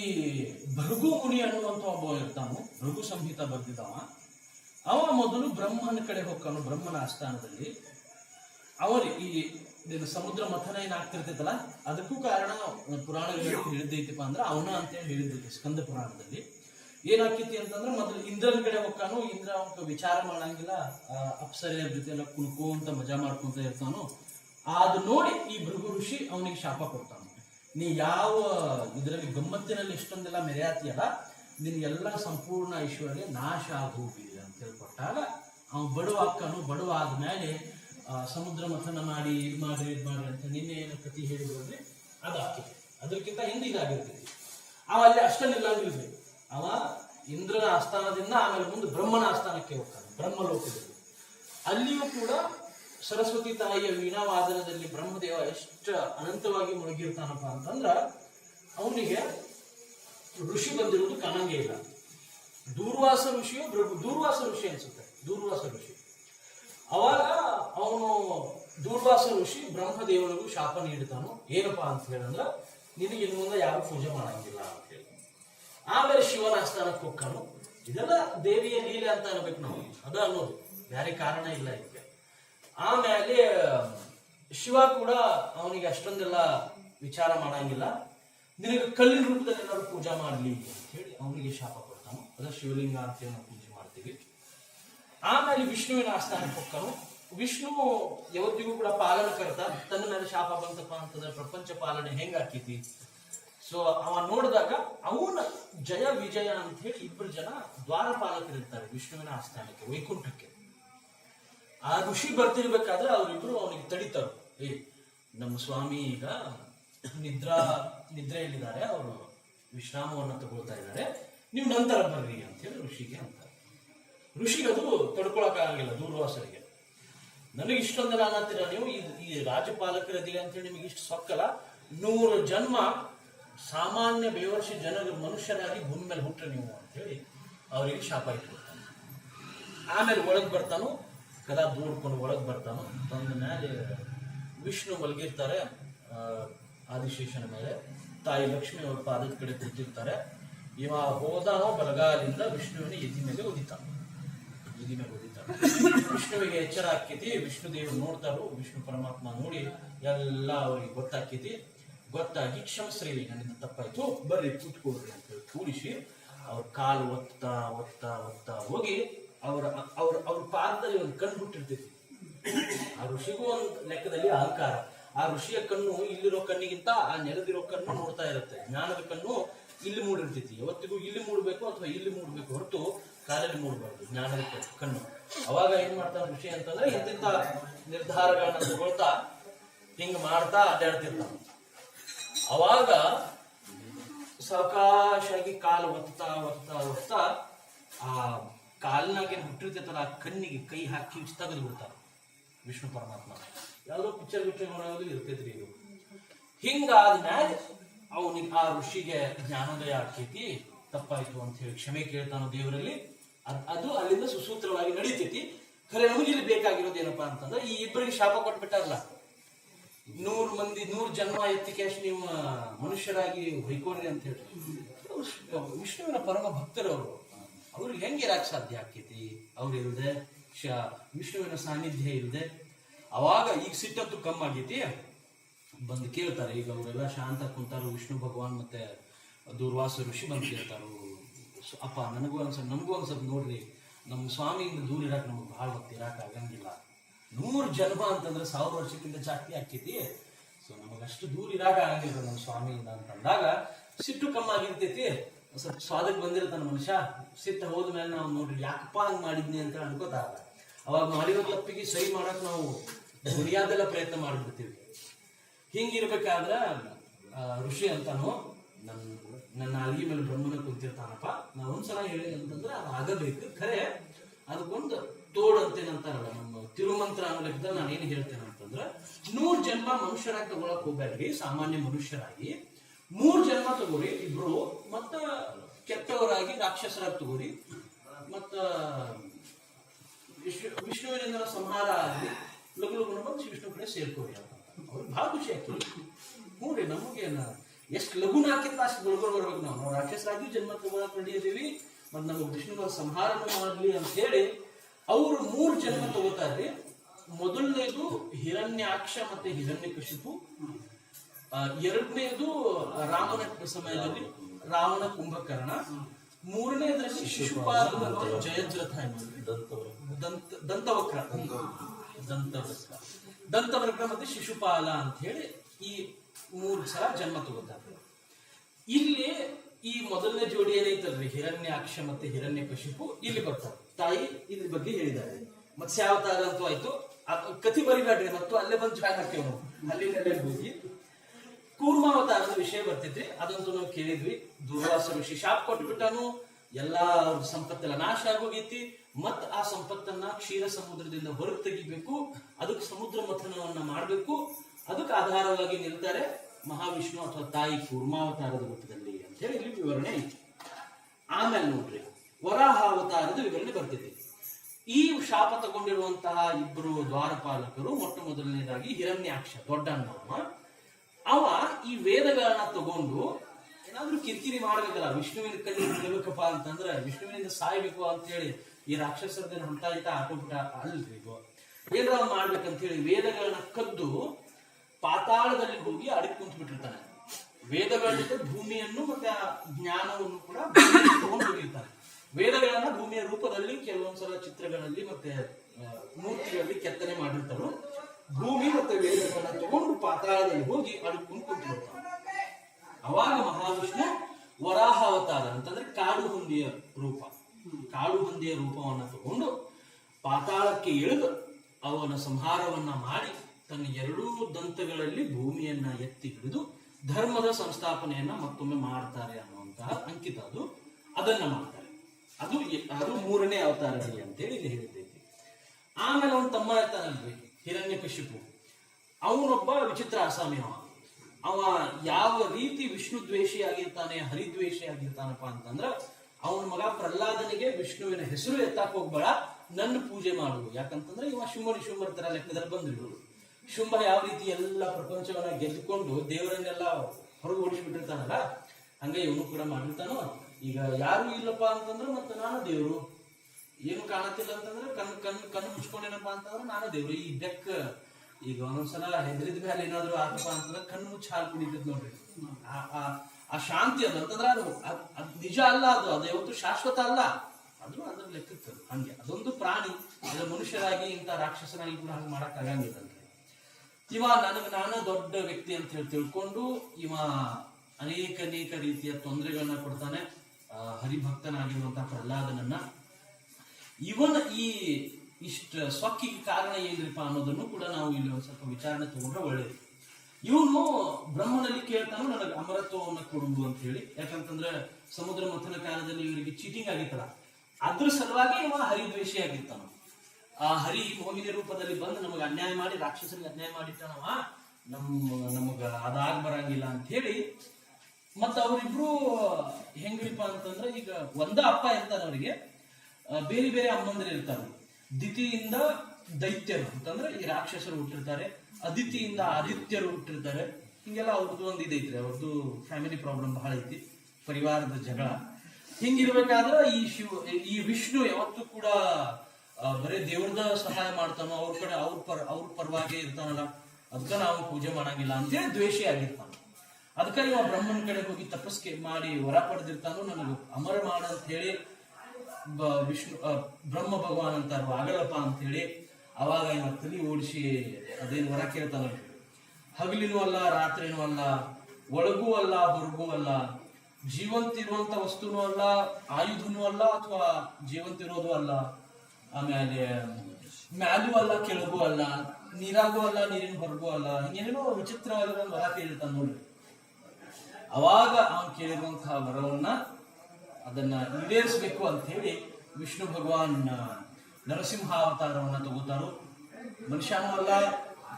ಭೃಗು ಮುನಿ ಅನ್ನುವಂತ ಒಬ್ಬ ಇರ್ತಾನು, ಭೃಗು ಸಂಹಿತ ಬರ್ದಿದ್ದಾವ. ಅವ ಮೊದಲು ಬ್ರಹ್ಮನ ಕಡೆ ಹೋಗ್ತಾನು, ಬ್ರಹ್ಮನ ಆಸ್ಥಾನದಲ್ಲಿ. ಅವರು ಈ ಇದೇನು ಸಮುದ್ರ ಮಥನ ಏನಾಗ್ತಿರ್ತೈತಲ್ಲ ಅದಕ್ಕೂ ಕಾರಣ ಪುರಾಣ ಹೇಳಿದ್ದೈತಿಪ್ಪ ಅಂದ್ರೆ ಅವನ ಅಂತೇಳಿ ಹೇಳಿದ್ದೈತಿ ಸ್ಕಂದ ಪುರಾಣದಲ್ಲಿ. ಏನಾಕೈತಿ ಅಂತಂದ್ರೆ ಮೊದಲು ಇಂದ್ರನ ಕಡೆ ಹೋಗ್ತಾನು ಇಂದ್ರ ಅವನ ವಿಚಾರ ಮಾಡಂಗಿಲ್ಲ ಅಪ್ಸರೆಯ ಅಪ್ಸರೆಯರ ಜೊತೆ ಎಲ್ಲ ಕುಣ್ಕೊಂತ ಮಜಾ ಮಾಡ್ಕೊಂತ ಇರ್ತಾನು. ಅದು ನೋಡಿ ಈ ಭೃಗು ಋಷಿ ಅವನಿಗೆ ಶಾಪ ಕೊಡ್ತಾನು. ನೀ ಯಾವ ಇದರಲ್ಲಿ ಗಮ್ಮತ್ತಿನಲ್ಲಿ ಇಷ್ಟೊಂದೆಲ್ಲ ಮೆರೆಯಾತಿಯಲ್ಲ ನಿನಗೆಲ್ಲ ಸಂಪೂರ್ಣ ಐಶ್ವರ್ಯ ನಾಶ ಆಗೋಗಿದೆ ಅಂತ ಹೇಳ್ಕೊಟ್ಟಾಗ ಅವನು ಬಡವ ಅಕ್ಕನು ಬಡವ ಆದ್ಮೇಲೆ ಸಮುದ್ರ ಮಥನ ಮಾಡಿ, ಇದು ಮಾಡ್ರಿ ಇದು ಮಾಡ್ರಿ ಅಂತ ನಿನ್ನೆ ಏನು ಕತಿ ಹೇಳಿದ್ರೆ ಅದು ಆಗ್ತದೆ ಅದಕ್ಕಿಂತ ಹಿಂದೆ ಅವ ಅಲ್ಲಿ ಅಷ್ಟ ನಿಲ್ಲಂಗಿಲ್ರಿ ಅವ ಇಂದ್ರನ ಆಸ್ಥಾನದಿಂದ ಆಮೇಲೆ ಮುಂದೆ ಬ್ರಹ್ಮನ ಆಸ್ಥಾನಕ್ಕೆ ಹೋಗ್ತಾನೆ, ಬ್ರಹ್ಮಲೋಕದಲ್ಲಿ. ಅಲ್ಲಿಯೂ ಕೂಡ ಸರಸ್ವತಿ ತಾಯಿಯ ವೀಣಾವಾದನದಲ್ಲಿ ಬ್ರಹ್ಮದೇವ ಎಷ್ಟು ಅನಂತವಾಗಿ ಮುಳುಗಿರ್ತಾನಪ್ಪ ಅಂತಂದ್ರ ಅವನಿಗೆ ಋಷಿ ಬಂದಿರುವುದು ಕಾಣಂಗೇ ಇಲ್ಲ ದೂರ್ವಾಸ ಋಷಿಯು ದೂರ್ವಾಸ ಋಷಿ ಅನ್ಸುತ್ತೆ, ದೂರ್ವಾಸ ಋಷಿ. ಅವಾಗ ಅವನು ದೂರ್ವಾಸ ಋಷಿ ಬ್ರಹ್ಮದೇವನಿಗೂ ಶಾಪ ನೀಡ್ತಾನು ಏನಪ್ಪಾ ಅಂತ ಹೇಳಂದ್ರ, ನಿನಗೆ ಇನ್ನು ಮುಂದೆ ಯಾರು ಪೂಜೆ ಮಾಡಂಗಿಲ್ಲ ಅಂತ ಹೇಳಿ. ಆಮೇಲೆ ಶಿವನ ಆಸ್ಥಾನಕ್ಕೆ ಹೋಗ್ತಾನು. ಇದೆಲ್ಲ ದೇವಿಯ ಲೀಲೆ ಅಂತ ಅನ್ಬೇಕು ನಾವು. ಅದ ಅನ್ನೋದು. ಬೇರೆ ಕಾರಣ ಇಲ್ಲ ಇದಕ್ಕೆ. ಆಮೇಲೆ, ಶಿವ ಕೂಡ ಅವನಿಗೆ ಅಷ್ಟೊಂದೆಲ್ಲ ವಿಚಾರ ಮಾಡಂಗಿಲ್ಲ. ನಿನಗೆ ಕಲ್ಲಿನ ರೂಪದಲ್ಲಿ ಏನಾದ್ರು ಪೂಜಾ ಮಾಡಲಿ ಅಂತ ಹೇಳಿ ಅವನಿಗೆ ಶಾಪ ಕೊಡ್ತಾನು. ಅದ ಶಿವಲಿಂಗ ಅಂತ ಪೂಜೆ ಮಾಡ್ತೀವಿ. ಆಮೇಲೆ ವಿಷ್ಣುವಿನ ಆಸ್ಥಾನಕ್ಕೆ ಹೋಗ್ತಾನು. ವಿಷ್ಣು ಯಾವತ್ತಿಗೂ ಕೂಡ ಪಾಲನಕರ್ತ ತನ್ನ ಮೇಲೆ ಶಾಪ ಬಂತಪ್ಪ ಅಂತಂದ್ರೆ ಪ್ರಪಂಚ ಪಾಲನೆ ಹೆಂಗಾಕೈತಿ ಸೊ ಅವ ನೋಡಿದಾಗ ಅವನ ಜಯ ವಿಜಯ ಅಂತ ಹೇಳಿ ಇಬ್ಬರು ಜನ ದ್ವಾರಪಾಲಕರಿರ್ತಾರೆ ವಿಷ್ಣುವಿನ ಆಸ್ಥಾನಕ್ಕೆ, ವೈಕುಂಠಕ್ಕೆ. ಆ ಋಷಿ ಬರ್ತಿರ್ಬೇಕಾದ್ರೆ ಅವರಿಬ್ರು ಅವನಿಗೆ ತಡಿತಾರ. ಏ, ನಮ್ಮ ಸ್ವಾಮಿ ಈಗ ನಿದ್ರಾ, ನಿದ್ರೆಯಲ್ಲಿದ್ದಾರೆ, ಅವರು ವಿಶ್ರಾಮವನ್ನು ತಗೊಳ್ತಾ ಇದ್ದಾರೆ. ನೀವು ನಂತರ ಬರ್ರಿ ಅಂತ ಹೇಳಿ ಋಷಿಗೆ ಅಂತಾರೆ ಋಷಿಗೆ ಅದು ತಡ್ಕೊಳಕ್ಕಾಗಂಗಿಲ್ಲ ದೂರ್ವಾಸರಿಗೆ ನನಗೆ ಇಷ್ಟೊಂದೆಲ್ಲ ಅನ್ನತ್ತೀರ ನೀವು, ಈ ರಾಜಪಾಲಕರದಿಗೆ ಅಂತ ಹೇಳಿ ನಿಮಗೆ ಇಷ್ಟು ಸೊಕ್ಕಲ್ಲ. ನೂರು ಜನ್ಮ ಸಾಮಾನ್ಯ ಬೇವರ್ಷಿ ಜನರು ಮನುಷ್ಯರಾಗಿ ಭೂಮಿ ಮೇಲೆ ಹುಟ್ಟ್ರೆ ನೀವು ಅಂತ ಹೇಳಿ ಅವರಿಗೆ ಶಾಪ ಇಟ್ಕೊಡ್ತಾನೆ. ಆಮೇಲೆ ಒಳಗೆ ಬರ್ತಾನು, ಕದಾ ದೂಡ್ಕೊಂಡು ಒಳಗೆ ಬರ್ತಾನು. ತಂದ ಮೇಲೆ ವಿಷ್ಣು ಮಲಗಿರ್ತಾರೆ ಆದಿಶೇಷನ ಮೇಲೆ. ತಾಯಿ ಲಕ್ಷ್ಮಿ ಅವ್ರ ಪಾದದ ಕಡೆ ಕೂತಿರ್ತಾರೆ. ಇವ ಹೋದಾನೋ ಬಲಗಾಲಿಂದ ವಿಷ್ಣುವಿನ ಎದಿ ಮೇಲೆ ಒದಿತಾನ ಒದಿತಾನ ವಿಷ್ಣುವಿಗೆ ಎಚ್ಚರ ಆಕ್ಕೈತಿ ವಿಷ್ಣು ದೇವರು ನೋಡ್ತಾರು, ವಿಷ್ಣು ಪರಮಾತ್ಮ ನೋಡಿ ಎಲ್ಲ ಅವ್ರಿಗೆ ಗೊತ್ತಾಕೈತಿ ಗೊತ್ತಾಗಿ ಕ್ಷಮಸ್ರಿ ನನ್ನಿಂದ ತಪ್ಪಾಯ್ತು. ಬರ್ರಿ ಕೂತ್ಕೊಳ್ರಿ ಅಂತ ಹೇಳಿ ಕೂಡಿಸಿ ಅವ್ರ ಕಾಲು ಒತ್ತಾ ಒತ್ತಾ ಒತ್ತಾ ಹೋಗಿ ಅವರ ಅವ್ರ ಅವ್ರ ಪಾದದಲ್ಲಿ ಒಂದು ಕಣ್ಣು ಬಿಟ್ಟಿರ್ತೈತಿ ಆ ಋಷಿಗೂ ಒಂದು ಲೆಕ್ಕದಲ್ಲಿ ಅಹಂಕಾರ. ಆ ಋಷಿಯ ಕಣ್ಣು ಇಲ್ಲಿರೋ ಕಣ್ಣಿಗಿಂತ, ಆ ನೆಲದಿರೋ ಕಣ್ಣು ನೋಡ್ತಾ ಇರುತ್ತೆ. ಜ್ಞಾನದ ಕಣ್ಣು ಇಲ್ಲಿ ಮೂಡಿರ್ತೈತಿ. ಯಾವತ್ತಿಗೂ ಇಲ್ಲಿ ಮೂಡಬೇಕು ಅಥವಾ ಇಲ್ಲಿ ಮೂಡಬೇಕು ಹೊರತು ಕಾಲಲ್ಲಿ ಮೂಡಬಾರ್ದು, ಜ್ಞಾನದ ಕ- ಕಣ್ಣು. ಅವಾಗ ಏನ್ ಮಾಡ್ತಾನೆ ಋಷಿ ಅಂತಂದ್ರೆ ಇಂತಿಂತ ನಿರ್ಧಾರಗಳನ್ನ ತಗೊಳ್ತಾ, ಹಿಂಗ್ ಮಾಡ್ತಾ ಅಡ್ಡಾಡ್ತಿರ್ತಾನ ಅವಾಗ ಸಾವಕಾಶಾಗಿ ಕಾಲು ಒತ್ತಾ ಒತ್ತಾ ಒತ್ತಾ ಆ ಕಾಲ್ನಾಗೇನು ಹುಟ್ಟಿರ್ತೈತಲ್ಲ ಆ ಕಣ್ಣಿಗೆ ಕೈ ಹಾಕಿ ತೆಗೆದು ಬಿಡ್ತಾರ ವಿಷ್ಣು ಪರಮಾತ್ಮ. ಯಾವುದೋ ಪಿಕ್ಚರ್ ಪಿಕ್ಚರ್ ನೋಡೋದು ಇರ್ತೈತ್ರಿ ಇದು. ಹಿಂಗಾದ್ಮ್ಯಾಗ ಅವನಿಗೆ ಆ ಋಷಿಗೆ ಜ್ಞಾನೋದಯ ಆಕೈತಿ ತಪ್ಪಾಯ್ತು ಅಂತ ಹೇಳಿ ಕ್ಷಮೆ ಕೇಳ್ತಾನೋ ದೇವರಲ್ಲಿ ಅದ್- ಅಲ್ಲಿಂದ ಸುಸೂತ್ರವಾಗಿ ನಡೀತೈತಿ. ಖರೆ, ನಮಗೆ ಇಲ್ಲಿ ಬೇಕಾಗಿರೋದು ಏನಪ್ಪಾ ಅಂತಂದ್ರೆ ಈ ಇಬ್ಬರಿಗೆ ಶಾಪ ಕೊಟ್ಬಿಟ್ಟಾರಲ್ಲ. ನೂರ್ ಮಂದಿ, ನೂರ್ ಜನ್ಮ ಎತ್ತಿಕೇಶ್ ನೀವು ಮನುಷ್ಯರಾಗಿ ಹೊಯ್ಕೊಂಡ್ರಿ ಅಂತ ಹೇಳಿ. ವಿಷ್ಣುವಿನ ಪರಮ ಭಕ್ತರವರು ಅವ್ರಿಗೆ ಹೆಂಗೆ ಇರಕ್ ಸಾಧ್ಯ ಆಕೈತಿ ಅವ್ರು ಇಲ್ದೆ, ಶ, ವಿಷ್ಣುವಿನ ಸಾನ್ನಿಧ್ಯ ಇಲ್ದೆ. ಅವಾಗ ಈಗ ಸಿಟ್ಟಂತೂ ಕಮ್ಮಿ ಆಗೈತಿ. ಬಂದು ಕೇಳ್ತಾರೆ. ಈಗ ಅವರೆಲ್ಲ ಶಾಂತ ಕುಂತಾರು, ವಿಷ್ಣು ಭಗವಾನ್ ಮತ್ತೆ ದುರ್ವಾಸ ಋಷಿ ಬಂದು ಕೇಳ್ತಾರು. ಅಪ್ಪ, ನನಗೂ ಅನ್ಸ ನಮಗೂ ಅನ್ಸತ್ ನೋಡ್ರಿ. ನಮ್ಮ ಸ್ವಾಮಿಯಿಂದ ದೂರ ಇರಕ್ಕೆ ನಮ್ಗೆ ಭಾಳ ಹೊತ್ತು ಇರಕ್ ಆಗಂಗಿಲ್ಲ. ನೂರು ಜನ್ಮ ಅಂತಂದ್ರೆ ಸಾವಿರ ವರ್ಷಕ್ಕಿಂತ ಜಾಸ್ತಿ ಆಕೈತಿ. ಸೊ ನಮಗಷ್ಟು ದೂರ ಇರಾಕ ಆಗಂಗಿಲ್ಲ ನಮ್ಮ ಸ್ವಾಮಿಯಿಂದ ಅಂತಂದಾಗ ಸಿಟ್ಟು ಕಮ್ಮಿ ಆಗಿರ್ತೈತಿ. ಸ್ವಲ್ಪ ಸ್ವಾದಕ್ಕೆ ಬಂದಿರ್ತಾನ ಮನುಷ್ಯ. ಸಿಟ್ಟು ಹೋದ್ಮೇಲೆ ನಾವು ನೋಡ್ರಿ, ಯಾಕಪ್ಪ ಹಂಗೆ ಮಾಡಿದ್ನಿ ಅಂತ ಅನ್ಕೋತಾರ. ಅವಾಗ ಮಾಡಿರೋ ತಪ್ಪಿಗೆ ಸರಿ ಮಾಡಕ್ ನಾವು ದುನಿಯಾದೆಲ್ಲ ಪ್ರಯತ್ನ ಮಾಡಿಬಿಡ್ತೀವಿ. ಹಿಂಗಿರ್ಬೇಕಾದ್ರ ಋಷಿ ಅಂತಾನು ನನ್ನ ನನ್ನ ಅಲ್ಲಿ ಮೇಲೆ ಬ್ರಹ್ಮನ ಕುಂತಿರ್ತಾನಪ್ಪ ನಾ ಒಂದ್ಸಲ ಹೇಳಿ ಅಂತಂದ್ರೆ ಅದು ಆಗಬೇಕು. ಖರೆ, ಅದಕ್ಕೊಂದು ತೋಡ್ ಅಂತೇನಂತಾರಲ್ಲ, ನಮ್ಮ ತಿರುಮಂತ್ರ ಅನ್ನೋ ಲೆಕ್ಕದಲ್ಲಿ ನಾನು ಏನು ಹೇಳ್ತೇನೆ ಅಂತಂದ್ರೆ, ನೂರ್ ಜನ್ಮ ಮನುಷ್ಯರಾಗಿ ತಗೊಳಕ್ ಹೋಗ್ಬೇಡ್ರಿ, ಸಾಮಾನ್ಯ ಮನುಷ್ಯರಾಗಿ. ಮೂರ್ ಜನ್ಮ ತಗೋರಿ ಇಬ್ರು, ಮತ್ತ ಕೆಟ್ಟವರಾಗಿ ರಾಕ್ಷಸರಾಗಿ ತಗೋರಿ ಮತ್ತ ವಿಷ್ಣು ವಿಷ್ಣುವಿನಿಂದ ಸಂಹಾರ ಆಗಿ ಲಘು ಲಘು ಬಂದು ವಿಷ್ಣು ಕಡೆ ಸೇರ್ಕೋರಿ ಅಂತ. ಅವ್ರಿಗೆ ಭಾಳ ಖುಷಿ ಆಗ್ತದೆ. ನೋಡ್ರಿ ನಮಗೇನ ಎಷ್ಟು ಲಘುನ ಹಾಕಿತ್ತ ಅಷ್ಟು ಬರ್ಬೇಕು ನಾವು? ನಾವು ರಾಕ್ಷಸರಾಗಿ ಜನ್ಮ ತಗೊಳಕ್ ನಡೆಯಿದೀವಿ ಮತ್ತು ನಮಗೆ ವಿಷ್ಣುಗಳ ಸಂಹಾರನೂ ಮಾಡಲಿ ಅಂತ ಹೇಳಿ ಅವರು ಮೂರು ಜನ್ಮ ತಗೋತಾರ್ರಿ ಮೊದಲನೇದು ಹಿರಣ್ಯಾಕ್ಷ ಮತ್ತೆ ಹಿರಣ್ಯ ಕಶಿಪು ಎರಡನೇದು ರಾಮನ ಸಮಯದಲ್ಲಿ ರಾವಣ ಕುಂಭಕರ್ಣ. ಮೂರನೇದ್ರಲ್ಲಿ ಶಿಶುಪಾಲ ಮತ್ತು ಜಯದ್ರಥ. ದಂತ ದಂತವಕ್ರ. ದಂತವಕ್ರ. ದಂತವಕ್ರ ಮತ್ತೆ ಶಿಶುಪಾಲ ಅಂತ ಹೇಳಿ ಈ ಮೂರು ಸಲ ಜನ್ಮ ತಗೋತಾರೆ ಇಲ್ಲಿ ಈ ಮೊದಲನೇ ಜೋಡಿ ಏನೈತಲ್ರಿ? ಹಿರಣ್ಯಾಕ್ಷ ಮತ್ತೆ ಹಿರಣ್ಯ ಕಶಿಪು ಇಲ್ಲಿ ಬರ್ತಾರೆ. ತಾಯಿ ಇದ್ರ ಬಗ್ಗೆ ಹೇಳಿದ್ದಾರೆ. ಮತ್ಸ್ಯಾವತಾರ ಅಂತೂ ಆಯ್ತು. ಕತಿ ಬರಿಬೇಡ್ರಿ ಮತ್ತು ಅಲ್ಲೇ ಬಂದು ಜಾಯ್ ಹಾಕ್ತೇವೆ ನಾವು. ಅಲ್ಲಿಂದಲ್ಲೇ ಹೋಗಿ. ಕೂರ್ಮಾವತಾರದ ವಿಷಯ ಬರ್ತೈತ್ರಿ. ಅದಂತೂ ನಾವು ಕೇಳಿದ್ವಿ. ದುರ್ವಾಸ ಋಷಿ ಶಾಪ್ ಕೊಟ್ಬಿಟ್ಟನು. ಎಲ್ಲಾ ಸಂಪತ್ತೆಲ್ಲ ನಾಶ ಆಗೋಗೈತಿ. ಮತ್ ಆ ಸಂಪತ್ತನ್ನ ಕ್ಷೀರ ಸಮುದ್ರದಿಂದ ಹೊರಗೆ ತೆಗಿಬೇಕು. ಅದಕ್ಕೆ ಸಮುದ್ರ ಮಥನವನ್ನ ಮಾಡಬೇಕು. ಅದಕ್ಕೆ ಆಧಾರವಾಗಿ ನಿಲ್ತಾರೆ ಮಹಾವಿಷ್ಣು ಅಥವಾ ತಾಯಿ ಕೂರ್ಮಾವತಾರದ ರೂಪದಲ್ಲಿ ಅಂತ ಹೇಳಿ ಇಲ್ಲಿ ವಿವರಣೆ ಐತಿ. ಆಮೇಲೆ ನೋಡ್ರಿ, ವರಾಹ ಅವತಾರದ ವಿವರಣೆ ಬರ್ತಿದೆ. ಈ ಶಾಪ ತಗೊಂಡಿರುವಂತಹ ಇಬ್ಬರು ದ್ವಾರಪಾಲಕರು ಮೊಟ್ಟ ಮೊದಲನೇದಾಗಿ ಹಿರಣ್ಯಾಕ್ಷ ದೊಡ್ಡ ಅಣ್ಣವ ಅವ ಈ ವೇದಗಳನ್ನ ತಗೊಂಡು ಏನಾದ್ರೂ ಕಿರಿಕಿರಿ ಮಾಡ್ಬೇಕಲ್ಲ, ವಿಷ್ಣುವಿನ ಕೈ ಹಿಡಬೇಕಪ್ಪ ಅಂತಂದ್ರೆ ವಿಷ್ಣುವಿನಿಂದ ಸಾಯ್ಬೇಕು ಅಂತ ಹೇಳಿ ಈ ರಾಕ್ಷಸರದೇನು ಹಂತ ಆಟೋಬಿಟ ಅಲ್ರಿ ಇದು ಏನಾರ ಮಾಡ್ಬೇಕಂತ ಹೇಳಿ ವೇದಗಳನ್ನ ಕದ್ದು ಪಾತಾಳದಲ್ಲಿ ಹೋಗಿ ಅಡಗಿ ಕುಂತು ಬಿಟ್ಟಿರ್ತಾನೆ ವೇದಗಳ ಜೊತೆ ಭೂಮಿಯನ್ನು ಮತ್ತೆ ಆ ಜ್ಞಾನವನ್ನು ಕೂಡ ತಗೊಂಡು ಹೋಗಿರ್ತಾನೆ. ವೇದಗಳನ್ನ ಭೂಮಿಯ ರೂಪದಲ್ಲಿ ಕೆಲವೊಂದ್ಸಲ ಚಿತ್ರಗಳಲ್ಲಿ ಮತ್ತೆ ಮೂರ್ತಿಗಳಲ್ಲಿ ಕೆತ್ತನೆ ಮಾಡಿರ್ತಾರೋ ಭೂಮಿ ಮತ್ತೆ ವೇದಗಳನ್ನ ತಗೊಂಡು ಪಾತಾಳದಲ್ಲಿ ಹೋಗಿ ಅಡಕೊಂಡು ಕುಂತು ಬಿಡ್ತಾನೆ ಅವಾಗ ಮಹಾವಿಷ್ಣು ವರಾಹ ಅವತಾರ ಅಂತಂದ್ರೆ ಕಾಡು ಹಂದಿಯ ರೂಪ. ಕಾಡು ಹಂದಿಯ ರೂಪವನ್ನು ತಗೊಂಡು ಪಾತಾಳಕ್ಕೆ ಇಳಿದು ಅವನ ಸಂಹಾರವನ್ನ ಮಾಡಿ ತನ್ನ ಎರಡೂ ದಂತಗಳಲ್ಲಿ ಭೂಮಿಯನ್ನ ಎತ್ತಿ ಹಿಡಿದು ಧರ್ಮದ ಸಂಸ್ಥಾಪನೆಯನ್ನ ಮತ್ತೊಮ್ಮೆ ಮಾಡ್ತಾರೆ ಅನ್ನುವಂತಹ ಅಂಕಿತ ಅದು. ಅದನ್ನ ಮಾಡ್ತಾರೆ. ಅದು ಅದು ಮೂರನೇ ಅವತಾರದಲ್ಲಿ ಅಂತೇಳಿ ಇಲ್ಲಿ ಹೇಳಿದ್ದೈತಿ ಆಮೇಲೆ ಅವನ ತಮ್ಮ ಇರ್ತಾನಲ್ರಿ ಹಿರಣ್ಯಕಶಿಪು ಅವನೊಬ್ಬ ವಿಚಿತ್ರ ಆಸಾಮಿ ಅವ ಅವ ಯಾವ ರೀತಿ ವಿಷ್ಣು ದ್ವೇಷಿ ಆಗಿರ್ತಾನೆ, ಹರಿದ್ವೇಷಿ ಆಗಿರ್ತಾನಪ್ಪ ಅಂತಂದ್ರ, ಅವನ ಮಗ ಪ್ರಹ್ಲಾದನಿಗೆ ವಿಷ್ಣುವಿನ ಹೆಸರು ಎತ್ತಾಕ ಹೋಗ್ಬೇಡ ನನ್ನ ಪೂಜೆ ಮಾಡು. ಯಾಕಂತಂದ್ರೆ ಇವ ಶುಂಭನಿ ಶುಂಭರ ತರ ಲೆಕ್ಕದಲ್ಲಿ ಬಂದ್ರು. ಶುಂಭ ಯಾವ ರೀತಿ ಎಲ್ಲ ಪ್ರಪಂಚವನ್ನ ಗೆದ್ದುಕೊಂಡು ದೇವರನ್ನೆಲ್ಲ ಹೊರಗೆ ಓಡಿಸ್ಬಿಟ್ಟಿರ್ತಾನಲ್ಲ, ಹಂಗೆ ಇವನು ಕೂಡ ಮಾಡಿರ್ತಾನೋ. ಈಗ ಯಾರು ಇಲ್ಲಪ್ಪ ಅಂತಂದ್ರೆ ಮತ್ತೆ ನಾನು ದೇವರು. ಏನು ಕಾಣತಿಲ್ಲ ಅಂತಂದ್ರೆ ಕಣ್ ಕಣ್ ಕಣ್ಣು ಮುಚ್ಕೊಂಡೇನಪ್ಪ ಅಂತಂದ್ರೆ ನಾನು ದೇವ್ರು. ಈ ಬೆಕ್ಕ, ಈಗ ಒಂದೊಂದ್ಸಲ ಹೆದರಿದ ಮೇಲೆ ಏನಾದ್ರು ಆತಪ್ಪ ಅಂತಂದ್ರೆ ಕಣ್ಣು ಮುಚ್ಚಿ ಹಾಲು ಕುಡಿತೈತಿ ನೋಡ್ರಿ. ಆ- ಶಾಂತಿ ಅದು ಅಂತಂದ್ರೆ ಅದು ಅದು ನಿಜ ಅಲ್ಲ ಅದು ಅದು ಯಾವತ್ತು ಶಾಶ್ವತ ಅಲ್ಲ. ಅದು ಅದ್ರ ಲೆಕ್ಕಕ್ಕೆ ಹಂಗೆ. ಅದೊಂದು ಪ್ರಾಣಿ. ಅದು ಮನುಷ್ಯರಾಗಿ ಇಂಥ ರಾಕ್ಷಸನಾಗಿ ಕೂಡ ಹಂಗೆ ಮಾಡಕ್ ಆಗಂಗಿಲ್ಲ ಇವ ನನಗೆ ನಾನು ದೊಡ್ಡ ವ್ಯಕ್ತಿ ಅಂತ ಹೇಳಿ ತಿಳ್ಕೊಂಡು ಇವ ಅನೇಕ ಅನೇಕ ರೀತಿಯ ತೊಂದರೆಗಳನ್ನ ಕೊಡ್ತಾನೆ ಹರಿಭಕ್ತನಾಗಿರುವಂತಹ ಪ್ರಹ್ಲಾದನನ್ನ. ಇವನ ಈ ಇಷ್ಟ ಸೊಕ್ಕಿಗೆ ಕಾರಣ ಏನ್ರಿಪ್ಪ ಅನ್ನೋದನ್ನು ಕೂಡ ನಾವು ಇಲ್ಲಿ ಒಂದ್ ಸ್ವಲ್ಪ ವಿಚಾರಣೆ ತಗೊಂಡ್ರೆ ಒಳ್ಳೇದು. ಇವನು ಬ್ರಹ್ಮನಲ್ಲಿ ಕೇಳ್ತಾನು, ನನಗೆ ಅಮರತ್ವವನ್ನು ಕೊಡುವುದು ಅಂತ ಹೇಳಿ. ಯಾಕಂತಂದ್ರೆ ಸಮುದ್ರ ಮಥನ ಕಾಲದಲ್ಲಿ ಇವರಿಗೆ ಚೀಟಿಂಗ್ ಆಗಿತ್ತಲ್ಲ. ಅದ್ರ ಸಲುವಾಗಿ ಇವ ಹರಿದ್ವೇಷಿ ಆಗಿರ್ತಾನ ಆ ಹರಿ ಹೋಮಿನ ರೂಪದಲ್ಲಿ ಬಂದು ನಮಗೆ ಅನ್ಯಾಯ ಮಾಡಿ, ರಾಕ್ಷಸರಿಗೆ ಅನ್ಯಾಯ ಮಾಡಿದ್ದಾನವ ನಮ್ಮ ನಮಗ ಅದಾಗ ಬರಂಗಿಲ್ಲ ಅಂತ ಹೇಳಿ ಮತ್ತ ಅವರಿಬ್ರು ಹೆಂಗಿಪ್ಪ ಅಂತಂದ್ರೆ ಈಗ ಒಂದ ಅಪ್ಪ ಇರ್ತಾರ ಅವರಿಗೆ ಬೇರೆ ಬೇರೆ ಅಮ್ಮಂದ್ರೆ ಇರ್ತಾರೆ. ದಿತಿಯಿಂದ ದೈತ್ಯರು ಅಂತಂದ್ರೆ ಈ ರಾಕ್ಷಸರು ಹುಟ್ಟಿರ್ತಾರೆ, ಅದಿತಿಯಿಂದ ಆದಿತ್ಯರು ಹುಟ್ಟಿರ್ತಾರೆ. ಹಿಂಗೆಲ್ಲ ಅವ್ರದ್ದು ಒಂದು ಇದೈತ್ರಿ ಅವ್ರದ್ದು ಫ್ಯಾಮಿಲಿ ಪ್ರಾಬ್ಲಮ್ ಬಹಳ ಐತಿ, ಪರಿವಾರದ ಜಗಳ. ಹಿಂಗಿರ್ಬೇಕಾದ್ರೆ ಈ ಶಿವ, ಈ ವಿಷ್ಣು ಯಾವತ್ತೂ ಕೂಡ ಬರೇ ದೇವ್ರದ ಸಹಾಯ ಮಾಡ್ತಾನೋ, ಅವ್ರ ಕಡೆ ಅವ್ರ ಪರ, ಅವ್ರ ಪರವಾಗಿ ಇರ್ತಾನಲ್ಲ ಅದಕ್ಕ ನಾವು ಪೂಜೆ ಮಾಡಂಗಿಲ್ಲ ಅಂತೇಳಿ ದ್ವೇಷಿ ಆಗಿರ್ತಾನ. ಅದಕ್ಕೆ ಇವ ಬ್ರಹ್ಮನ ಕಡೆ ಹೋಗಿ ತಪಸ್ಕೆ ಮಾಡಿ ವರ ಪಡೆದಿರ್ತಾನೋ ನನಗೆ ಅಮರ ಮಾಡ ಅಂತ ಹೇಳಿ ವಿಷ್ಣು ಬ್ರಹ್ಮ ಭಗವಾನ್ ಅಂತಾರೋ ಆಗಲಪ್ಪ ಅಂತ ಹೇಳಿ ಅವಾಗ ಇವ ತಲಿ ಓಡಿಸಿ ಅದೇನು ವರ ಕೇಳ್ತಾನ ಹಗಲಿನೂ ಅಲ್ಲ, ರಾತ್ರಿನೂ ಅಲ್ಲ, ಒಳಗೂ ಅಲ್ಲ, ಹೊರಗೂ ಅಲ್ಲ, ಜೀವಂತ ಇರುವಂತ ವಸ್ತುನೂ ಅಲ್ಲ, ಆಯುಧನೂ ಅಲ್ಲ ಅಥವಾ ಜೀವಂತ ಇರೋದು ಅಲ್ಲ ಆಮೇಲೆ ಮ್ಯಾಲೂ ಅಲ್ಲ, ಕೆಳಗೂ ಅಲ್ಲ, ನೀರಾಗೂ ಅಲ್ಲ, ನೀರಿನ ಹೊರಗೂ ಅಲ್ಲ ಹಿಂಗೇನೇನೋ ವಿಚಿತ್ರವಾದ ಒಂದು ವರ ಕೇಳಿರ್ತಾನೆ ನೋಡ್ರಿ. ಅವಾಗ ಅವನು ಕೇಳಿರುವಂತಹ ವರವನ್ನ ಅದನ್ನ ಈಡೇರಿಸಬೇಕು ಅಂತ ಹೇಳಿ ವಿಷ್ಣು ಭಗವಾನ್ ನರಸಿಂಹ ಅವತಾರವನ್ನ ತಗೋತಾರೋ. ಮನುಷ್ಯನೂ ಅಲ್ಲ,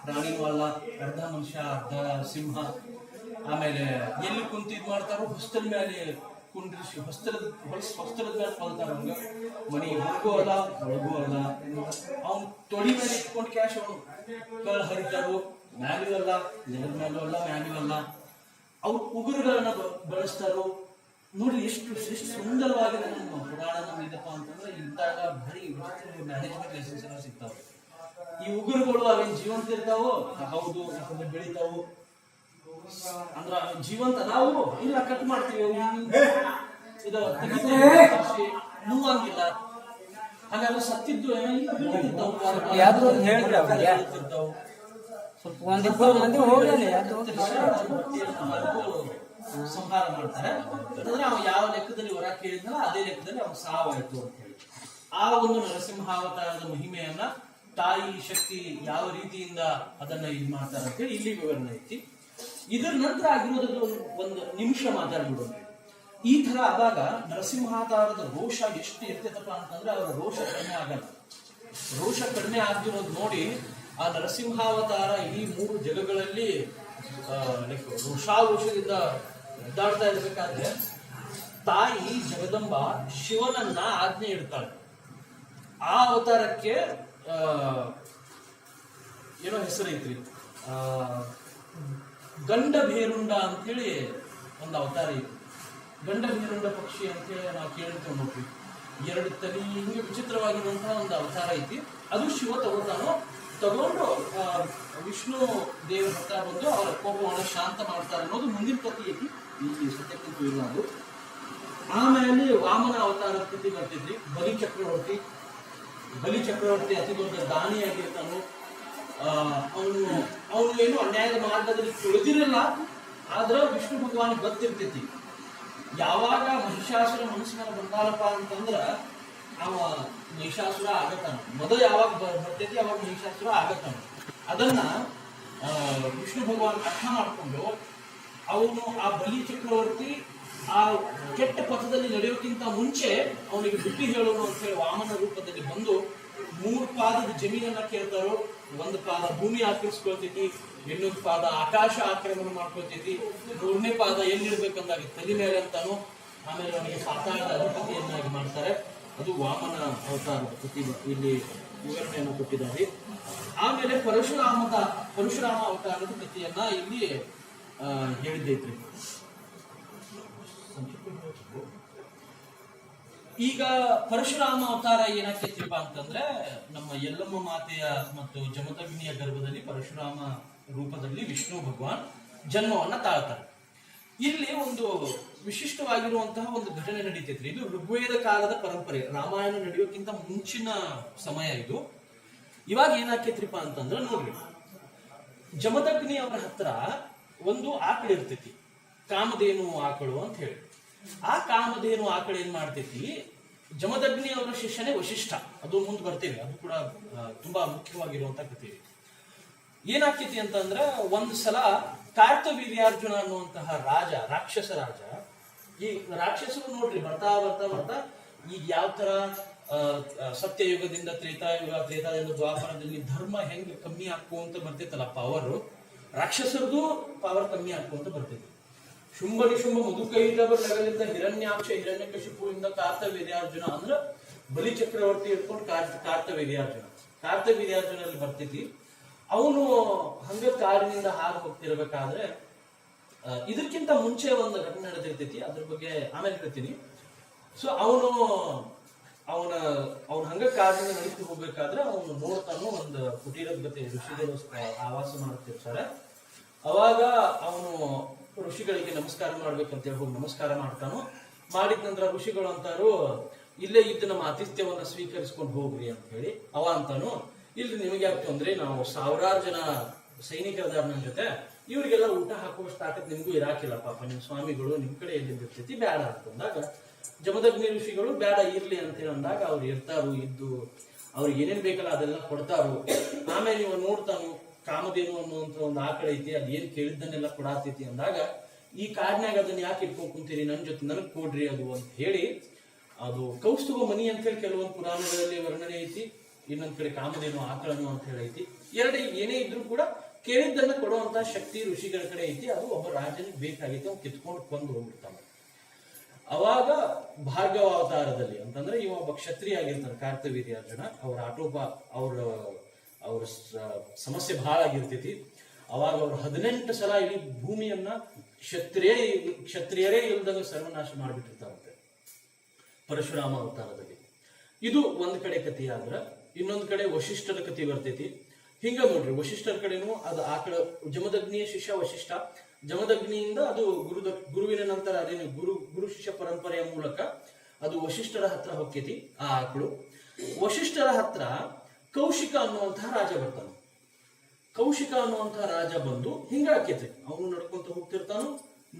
ಪ್ರಾಣಿನೂ ಅಲ್ಲ, ಅರ್ಧ ಮನುಷ್ಯ, ಅರ್ಧ ಸಿಂಹ. ಆಮೇಲೆ ಎಲ್ಲಿ ಕುಂತಿದ್ ಮಾಡ್ತಾರೋ ಹೊಸ್ತದ ಮೇಲೆ ಕುಂಡ್ರಿಸಿ ಹೊಸ್ತರದ ಹೊಸ ಹೊಸ್ತರದ ಹಂಗ ಮನಿ ಹೊರಗೂ ಅಲ್ಲ ಒಳಗೂ ಅಲ್ಲ. ಅವ್ನು ತೊಡಿ ಮೇಲೆ ಇಟ್ಕೊಂಡು ಕ್ಯಾಶ್ ಅವನು ಕಲ್ ಹರಿತಾರು ಮ್ಯಾಲೂ ಅಲ್ಲ, ನೆಲದ ಮ್ಯಾಲೂ ಅಲ್ಲ ಮ್ಯಾಲೂ ಅಲ್ಲ. ಅವ್ರು ಉಗುರುಗಳನ್ನ ಬಳಸ್ತಾರೋ. ನೋಡಿ ಎಷ್ಟು ಎಷ್ಟು ಸುಂದರವಾಗಿದೆ ನಮ್ಮ ಪುರಾಣ ನಮ್ಮ ಇದಪ್ಪ ಅಂತಂದ್ರೆ ಇಂತಾಗ ಭಾರಿ ಮ್ಯಾನೇಜ್ಮೆಂಟ್ ಲೈಸೆನ್ಸ್ ಎಲ್ಲ ಸಿಗ್ತಾವೆ. ಈ ಉಗುರುಗಳು ಅವೇನು ಜೀವಂತ ಇರ್ತಾವೋ? ಹೌದು ಯಾಕಂದ್ರೆ ಬೆಳಿತಾವು. ಅಂದ್ರ ಜೀವಂತ ನಾವು ಇಲ್ಲ ಕಟ್ ಮಾಡ್ತೀವಿ ಇದು ನೋವಂಗಿಲ್ಲ. ಹಾಗಾದ್ರೆ ಸತ್ತಿದ್ದು ಏನೋ ಇಲ್ಲ ಬೆಳಿತಿರ್ತಾವು. ಯಾವ್ದು ಒಂದ್ ಅವ್ರಿಗೆ. ಬೆಳಿತಿರ್ತಾವು. ಸ್ವಲ್ಪ ಒಂದಿಬ್ಬರು ಮಂದಿ ಹೋಗ್ಲಿ ಸಂಹಾರ ಮಾಡ್ತಾರೆ. ಅಂತಂದ್ರೆ ಅವ ಯಾವ ಲೆಕ್ಕದಲ್ಲಿ ಹೊರ ಕೇಳಿದ್ನಲ್ಲ ಅದೇ ಲೆಕ್ಕದಲ್ಲಿ ಅವ್ನು ಸಾವಾಯ್ತು ಅಂತ ಹೇಳಿ. ಆ ಒಂದು ನರಸಿಂಹಾವತಾರದ ಮಹಿಮೆಯನ್ನ ತಾಯಿ ಶಕ್ತಿ ಯಾವ ರೀತಿಯಿಂದ ಅದನ್ನ ಇದು ಮಾಡ್ತಾರೆ ಅಂತ ಹೇಳಿ ಇಲ್ಲಿ ವಿವರಣೆ ಐತಿ. ಇದರ ನಂತರ ಆಗಿರೋದ್ರಲ್ಲಿ ಒಂದು ನಿಮಿಷ ಮಾತಾಡ್ಬಿಡೋಣ ಈ ತರ ಆದಾಗ ನರಸಿಂಹಾತಾರದ ರೋಷ ಎಷ್ಟು ಇರ್ತೈತಪ್ಪ ಅಂತಂದ್ರೆ ಅವರ ರೋಷ ಕಡಿಮೆ ಆಗಲ್ಲ. ರೋಷ ಕಡಿಮೆ ಆಗಿರೋದು ನೋಡಿ ಆ ನರಸಿಂಹಾವತಾರ ಈ ಮೂರು ಜಗಗಳಲ್ಲಿ ಲೈಕ್ ರೋಷಾರೋಷದಿಂದ ಒದ್ದಾಡ್ತಾ ಇರ್ಬೇಕಾದ್ರೆ ತಾಯಿ ಜಗದಂಬ ಶಿವನನ್ನ ಆಜ್ಞೆ ಇಡ್ತಾಳೆ. ಆ ಅವತಾರಕ್ಕೆ ಏನೋ ಹೆಸರೈತ್ರಿ ಆ, ಗಂಡ ಭೇರುಂಡ ಅಂತೇಳಿ ಒಂದು ಅವತಾರ ಐತಿ ಗಂಡ ಭೇರುಂಡ ಪಕ್ಷಿ ಅಂತೇಳಿ ನಾವು ಕೇಳಿರ್ತೇವೆ ನೋಡ್ರಿ ಎರಡು ತಲೆ ಹಿಂಗೆ ವಿಚಿತ್ರವಾಗಿರುವಂತಹ ಒಂದು ಅವತಾರ ಐತಿ. ಅದು ಶಿವ ತಗೋತಾನೋ ತಗೊಂಡು ವಿಷ್ಣು ದೇವರ ಹತ್ರ ಬಂದು ಅವರ ಕೋಪವನ್ನು ಶಾಂತ ಮಾಡ್ತಾರೆ ಅನ್ನೋದು ಮುಂದಿನ ಕಥೆ ಐತಿ. ಈ ಸತ್ಯಕ್ಕಂತೂ ಇಲ್ಲ ಆಮೇಲೆ ವಾಮನ ಅವತಾರ ಸ್ಥಿತಿ ಬರ್ತಿದ್ರಿ ಬಲಿ ಚಕ್ರವರ್ತಿ ಬಲಿ ಚಕ್ರವರ್ತಿ ಅತಿ ದೊಡ್ಡ ದಾನಿಯಾಗಿರ್ತಾನು ಅವನು ಅವನು ಏನು ಅನ್ಯಾಯದ ಮಾರ್ಗದಲ್ಲಿ ತುಳಿದಿರಲ್ಲ ಆದ್ರೆ ವಿಷ್ಣು ಭಗವಾನ್ ಗೊತ್ತಿರ್ತೈತಿ ಯಾವಾಗ ಮಹಿಷಾಸುರ ಮನಸ್ಸಿನ ಬಂದಾಲಪ್ಪ ಅಂತಂದ್ರ, ಅವ ಮಹಿಷಾಸುರ ಆಗತ್ತಾನ. ಮೊದಲು ಯಾವಾಗ ಬರ್ತೈತಿ, ಅವಾಗ ಮಹಿಷಾಸುರ ಆಗತ್ತಾನ. ಅದನ್ನ ವಿಷ್ಣು ಭಗವಾನ್ ಅರ್ಥ ಮಾಡಿಕೊಂಡು, ಅವನು ಆ ಬಲಿ ಚಕ್ರವರ್ತಿ ಆ ಕೆಟ್ಟ ಪಥದಲ್ಲಿ ನಡೆಯೋಕ್ಕಿಂತ ಮುಂಚೆ ಅವನಿಗೆ ಬಿಟ್ಟು ಹೇಳೋನು ಅಂತ ಹೇಳಿ ವಾಮನ ರೂಪದಲ್ಲಿ ಬಂದು ಮೂರು ಪಾದದ ಜಮೀನನ್ನ ಕೇಳ್ತಾರೋ ಒಂದು ಪಾದ ಭೂಮಿ ಆಕ್ರಮಿಸ್ಕೊಳ್ತೈತಿ ಇನ್ನೊಂದು ಪಾದ ಆಕಾಶ ಆಕ್ರಮಣ ಮಾಡ್ಕೊಳ್ತೈತಿ ಮೂರನೇ ಪಾದ ಎಲ್ಲಿರ್ಬೇಕಂದಾಗ ತಲೆ ಮೇಲೆ ಅಂತಾನು ಆಮೇಲೆ ಅವನಿಗೆ ಪಾತಾಳದ ಅಧಿಪತಿಯನ್ನಾಗಿ ಮಾಡ್ತಾರೆ. ಅದು ವಾಮನ ಅವತಾರ ಪ್ರತಿ ಇಲ್ಲಿ ವಿವರಣೆಯನ್ನು ಕೊಟ್ಟಿದ್ದಾರೆ. ಆಮೇಲೆ ಪರಶುರಾಮದ ಪರಶುರಾಮ ಅವತಾರದ ಕಥೆಯನ್ನ ಇಲ್ಲಿ ಆ, ಹೇಳಿದ್ದೈತ್ರಿ ಈಗ ಪರಶುರಾಮ ಅವತಾರ ಏನಾಗ್ತೈತಿಪ್ಪ ಅಂತಂದ್ರೆ, ನಮ್ಮ ಯಲ್ಲಮ್ಮ ಮಾತೆಯ ಮತ್ತು ಜಮದಗ್ನಿಯ ಗರ್ಭದಲ್ಲಿ ಪರಶುರಾಮ ರೂಪದಲ್ಲಿ ವಿಷ್ಣು ಭಗವಾನ್ ಜನ್ಮವನ್ನ ತಾಳ್ತಾರೆ. ಇಲ್ಲಿ ಒಂದು ವಿಶಿಷ್ಟವಾಗಿರುವಂತಹ ಒಂದು ಘಟನೆ ನಡೀತೈತ್ರಿ ಇದು ಋಗ್ವೇದ ಕಾಲದ ಪರಂಪರೆ. ರಾಮಾಯಣ ನಡೆಯೋಕ್ಕಿಂತ ಮುಂಚಿನ ಸಮಯ ಇದು. ಇವಾಗ ಏನಾಕೈತ್ರಿಪ್ಪ ಅಂತಂದ್ರೆ ನೋಡ್ರಿ ಜಮದಗ್ನಿ ಅವರ ಹತ್ರ ಒಂದು ಆಕಳು ಇರ್ತೈತಿ ಕಾಮಧೇನು ಆಕಳು ಅಂತ ಹೇಳಿ. ಆ ಕಾಮಧೇನು ಆಕಳು ಏನ್ ಮಾಡ್ತೈತಿ? ಜಮದಗ್ನಿ ಅವರ ಶಿಷ್ಯನೇ ವಶಿಷ್ಠ. ಅದು ಮುಂದೆ ಬರ್ತೇವೆ. ಅದು ಕೂಡ ಆ, ತುಂಬಾ ಮುಖ್ಯವಾಗಿರುವಂತ ಕಥೆ. ಏನಾಗ್ತೈತಿ ಅಂತಂದ್ರ ಒಂದ್ ಸಲ ಕಾರ್ತವೀರ್ಯಾರ್ಜುನ ಅನ್ನುವಂತಹ ರಾಜ ರಾಕ್ಷಸ ರಾಜ ಈ ರಾಕ್ಷಸರು ನೋಡ್ರಿ ಬರ್ತಾ ಬರ್ತಾ ಬರ್ತಾ ಈಗ ಯಾವ ತರ ಆ, ಆ, ಸತ್ಯಯುಗದಿಂದ ತ್ರೇತಾಯುಗ ತ್ರೇತಾಯುಗ ದ್ವಾಪರದಲ್ಲಿ ಧರ್ಮ ಹೆಂಗ್ ಕಮ್ಮಿ ಆಕ್ಕೊಂತ ಬರ್ತೈತಲ್ಲ ಪವರ್ ರಾಕ್ಷಸರದು ಪವರ್ ಕಮ್ಮಿ ಆಕ್ಕೊಂತ ಬರ್ತೈತಿ. ಶುಂಭ ನಿಶುಂಭ ಮುದುಕೈದವರ ಲೆವೆಲಿಂದ ಹಿರಣ್ಯಾಕ್ಷ ಹಿರಣ್ಯಕಶಿಪುವಿಂದ ಕಾರ್ತವೀರ್ಯಾರ್ಜುನ ಅಂದ್ರ ಬಲಿ ಚಕ್ರವರ್ತಿ ಇಟ್ಕೊಂಡು ಕಾರ್ತ ಕಾರ್ತವೀರ್ಯಾರ್ಜುನ. ಕಾರ್ತವೀರ್ಯಾರ್ಜುನಲ್ಲಿ ಬರ್ತೈತಿ ಅವನು ಹಂಗ ಕಾರಿನಿಂದ ಹಾದು ಹೋಗ್ತಿರ್ಬೇಕಾದ್ರೆ ಇದಕ್ಕಿಂತ ಮುಂಚೆ ಒಂದು ಘಟನೆ ನಡೆದಿರ್ತೈತಿ ಅದ್ರ ಬಗ್ಗೆ ಆಮೇಲೆ ಹೇಳ್ತೀನಿ. ಸೊ ಅವನು, ಅವನ ಅವನ ಹಂಗ ಕಾರಿನಿಂದ ನಡೀತಿ ಹೋಗ್ಬೇಕಾದ್ರೆ ಅವನು ನೋಡ್ತಾನು ಒಂದು ಕುಟೀರದ ಗತಿ ಋಷಿಗಳು ಆವಾಸ ಮಾಡ್ತಿರ್ತಾರೆ. ಅವಾಗ ಅವನು ಋಷಿಗಳಿಗೆ ನಮಸ್ಕಾರ ಮಾಡ್ಬೇಕಂತ ಹೇಳಿ ಹೋಗಿ ನಮಸ್ಕಾರ ಮಾಡ್ತಾನು. ಮಾಡಿದ ನಂತರ ಋಷಿಗಳು ಅಂತಾರು, ಇಲ್ಲೇ ಇದ್ದು ನಮ್ಮ ಆತಿಥ್ಯವನ್ನ ಸ್ವೀಕರಿಸ್ಕೊಂಡು ಹೋಗ್ರಿ ಅಂತ ಹೇಳಿ ಅವ ಅಂತಾನು. ಇಲ್ಲಿ ನಿಮಗೆ ಯಾಕೆ ತೊಂದ್ರೆ? ನಾವು ಸಾವಿರಾರು ಜನ ಸೈನಿಕರದಾರ ನನ್ನ ಜೊತೆ. ಇವರಿಗೆಲ್ಲ ಊಟ ಹಾಕುವಷ್ಟು ತಾಕತ್ ನಿಮಗೂ ಇರಾಕಿಲ್ಲ, ಪಾಪ ನಿಮ್ ಸ್ವಾಮಿಗಳು ನಿಮ್ ಕಡೆ ಎಲ್ಲಿಂದ ಇರ್ತೈತಿ? ಬೇಡ ಅಂತಂದಾಗ ಜಮದಗ್ನಿ ಋಷಿಗಳು ಬೇಡ ಇರ್ಲಿ ಅಂತ ಅಂದಾಗ ಅವ್ರು ಇರ್ತಾರು, ಇದ್ದು ಅವ್ರಿಗೆ ಏನೇನ್ ಬೇಕಲ್ಲ ಅದೆಲ್ಲ ಕೊಡ್ತಾರು. ಆಮೇಲೆ ನೀವು ನೋಡ್ತಾನು ಕಾಮಧೇನು ಅನ್ನುವಂತ ಒಂದು ಆಕಳ ಐತಿ, ಅದ್ ಏನ್ ಕೇಳಿದ್ದನ್ನೆಲ್ಲ ಕೊಡಾತೈತಿ ಅಂದಾಗ, ಈ ಕಾಡ್ನಾಗ ಅದನ್ನ ಯಾಕೆ ಇಟ್ಕೊಂಡ್ ಕುಂತೀರಿ? ನನ್ ಜೊತೆ ನನಗ್ ಕೊಡ್ರಿ ಅದು ಅಂತ ಹೇಳಿ, ಅದು ಕೌಸ್ತುಭ ಮನಿ ಅಂತ ಹೇಳಿ ಕೆಲವೊಂದು ಪುರಾಣಗಳಲ್ಲಿ ವರ್ಣನೆ ಐತಿ, ಇನ್ನೊಂದ್ ಕಡೆ ಕಾಮಧೇನು ಆಕಳನು ಅಂತ ಹೇಳಿ ಐತಿ. ಎರಡು ಏನೇ ಇದ್ರೂ ಕೂಡ ಕೇಳಿದ್ದನ್ನ ಕೊಡುವಂತ ಶಕ್ತಿ, ಋಷಿಗಳ ಕಡೆ ಐತಿ, ಅದು ಒಬ್ಬ ರಾಜನಿಗೆ ಬೇಕಾಗಿತ್ತು ಅವ್ನು ಕಿತ್ಕೊಂಡು ಕೊಂದು ಹೋಗ್ಬಿಡ್ತಾನೆ. ಅವಾಗ ಭಾರ್ಗವ ಅವತಾರದಲ್ಲಿ ಅಂತಂದ್ರೆ ಇವ ಒಬ್ಬ ಕ್ಷತ್ರಿಯ ಆಗಿರ್ತಾನೆ ಕಾರ್ತವೀರ್ಯಾರ್ಜುನ ಅವ್ರ ಆಟೋಪ, ಅವ್ರ ಅವ್ರ ಸಮಸ್ಯೆ ಬಹಳ ಆಗಿರ್ತೈತಿ. ಅವಾಗ ಅವ್ರು ಹದಿನೆಂಟು ಸಲ ಇಡೀ ಭೂಮಿಯನ್ನ ಕ್ಷತ್ರಿಯ ಕ್ಷತ್ರಿಯರೇ ಇಲ್ಲದಾಗ ಸರ್ವನಾಶ ಮಾಡಿಬಿಟ್ಟಿರ್ತಾರಂತೆ. ಪರಶುರಾಮ ಅವತಾರದಲ್ಲಿ. ಇದು ಒಂದ್ ಕಡೆ ಕಥೆ ಆದ್ರ, ಇನ್ನೊಂದ್ ಕಡೆ ವಶಿಷ್ಠರ ಕಥೆ ಬರ್ತೈತಿ. ಹಿಂಗ ನೋಡ್ರಿ, ವಶಿಷ್ಠರ ಕಡೆನೂ ಅದು ಆಕಳ ಜಮದಗ್ನಿಯ ಶಿಷ್ಯ ವಶಿಷ್ಠ. ಜಮದಗ್ನಿಯಿಂದ ಅದು ಗುರುದ ಗುರುವಿನ ನಂತರ ಅದೇನು ಗುರು ಗುರು ಶಿಷ್ಯ ಪರಂಪರೆಯ ಮೂಲಕ ಅದು ವಶಿಷ್ಠರ ಹತ್ರ ಹೊಕ್ಕೈತಿ ಆ ಆಕಳು. ವಶಿಷ್ಠರ ಹತ್ರ ಕೌಶಿಕ ಅನ್ನುವಂತಹ ರಾಜ ಬರ್ತಾನೆ. ಕೌಶಿಕ ಅನ್ನುವಂತಹ ರಾಜ ಬಂದು ಹಿಂಗ ಆಕೈತಿ ಅವನು ನಡ್ಕೊಂತ ಹೋಗ್ತಿರ್ತಾನು,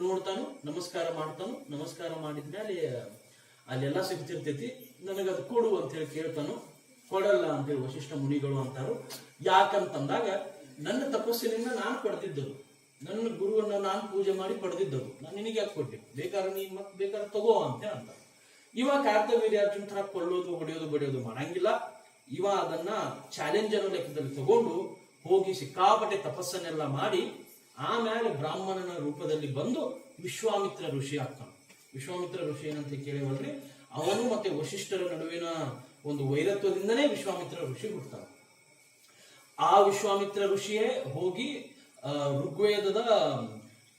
ನೋಡ್ತಾನು, ನಮಸ್ಕಾರ ಮಾಡ್ತಾನು, ನಮಸ್ಕಾರ ಮಾಡಿದ್ಮೇಲೆ ಅಲ್ಲೆಲ್ಲ ಸಿಗ್ತಿರ್ತೈತಿ. ನನಗದು ಕೊಡು ಅಂತ ಹೇಳಿ ಕೇಳ್ತಾನು. ಕೊಡಲ್ಲ ಅಂತೇಳಿ ವಶಿಷ್ಠ ಮುನಿಗಳು ಅಂತಾರು. ಯಾಕಂತಂದಾಗ ನನ್ನ ತಪಸ್ಸಿನಿಂದ ನಾನು ಪಡೆದಿದ್ದರು ನನ್ನ ಗುರುವನ್ನು ನಾನು ಪೂಜೆ ಮಾಡಿ ಪಡೆದಿದ್ದರು ನಾನು ನಿನಗೆ ಯಾಕೆ ಕೊಡ್ಲಿ ಬೇಕಾದ್ರೆ ನೀನ್ ಮತ್ತೆ ಬೇಕಾದ್ರೆ ತಗೋ ಅಂತ ಅಂತ ಇವಾಗ ಕಾರ್ತವೀರ್ಯಾರ್ಜುನ್ ತರ ಕೊಳ್ಳೋದು ಹೊಡೆಯೋದು, ಬಡಿಯೋದು ಮಾಡಂಗಿಲ್ಲ. ಇವ ಅದನ್ನ ಚಾಲೆಂಜ್ ಅನ್ನೋ ಲೆಕ್ಕದಲ್ಲಿ ತಗೊಂಡು ಹೋಗಿ ಸಿಕ್ಕಾಪಟ್ಟೆ ತಪಸ್ಸನ್ನೆಲ್ಲ ಮಾಡಿ ಆಮೇಲೆ ಬ್ರಾಹ್ಮಣನ ರೂಪದಲ್ಲಿ ಬಂದು ವಿಶ್ವಾಮಿತ್ರ ಋಷಿ ಆಗ್ತಾನ. ವಿಶ್ವಾಮಿತ್ರ ಋಷಿ ಏನಂತ ಕೇಳಿವಲ್ರಿ? ಅವನು ಮತ್ತೆ ವಶಿಷ್ಠರ ನಡುವಿನ ಒಂದು ವೈರತ್ವದಿಂದನೇ ವಿಶ್ವಾಮಿತ್ರ ಋಷಿ ಹುಡ್ತಾನೆ ಆ ವಿಶ್ವಾಮಿತ್ರ ಋಷಿಯೇ ಹೋಗಿ ಋಗ್ವೇದದ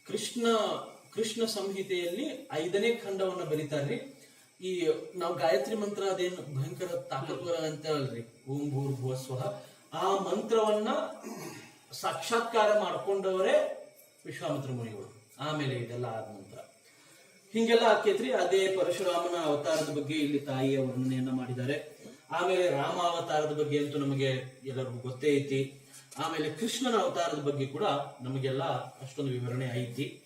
ಕೃಷ್ಣ ಕೃಷ್ಣ ಸಂಹಿತೆಯಲ್ಲಿ ಐದನೇ ಖಂಡವನ್ನ ಬರೀತಾರ್ರಿ. ಈ ನಾವು ಗಾಯತ್ರಿ ಮಂತ್ರ ಅದೇನು? ಭಯಂಕರ ತಾಕತ್ವರ ಅಂತ ಹೇಳ್ರಿ. ಓಂ ಭೂರ್ ಭುವ ಸ್ವಹ. ಆ ಮಂತ್ರವನ್ನ ಸಾಕ್ಷಾತ್ಕಾರ ಮಾಡ್ಕೊಂಡವರೇ ವಿಶ್ವಾಮಿತ್ರ ಮುನಿಗಳು. ಆಮೇಲೆ ಇದೆಲ್ಲ ಆದ ನಂತರ. ಹಿಂಗೆಲ್ಲ ಆಕೇತ್ರಿ. ಅದೇ ಪರಶುರಾಮನ ಅವತಾರದ ಬಗ್ಗೆ ಇಲ್ಲಿ ತಾಯಿಯ ವರ್ಣನೆಯನ್ನ ಮಾಡಿದ್ದಾರೆ. ಆಮೇಲೆ ರಾಮ ಅವತಾರದ ಬಗ್ಗೆ ಅಂತೂ ನಮಗೆ ಎಲ್ಲರಿಗೂ ಗೊತ್ತೇ ಐತಿ. ಆಮೇಲೆ ಕೃಷ್ಣನ ಅವತಾರದ ಬಗ್ಗೆ ಕೂಡ ನಮಗೆಲ್ಲ ಅಷ್ಟೊಂದು ವಿವರಣೆ ಐತಿ.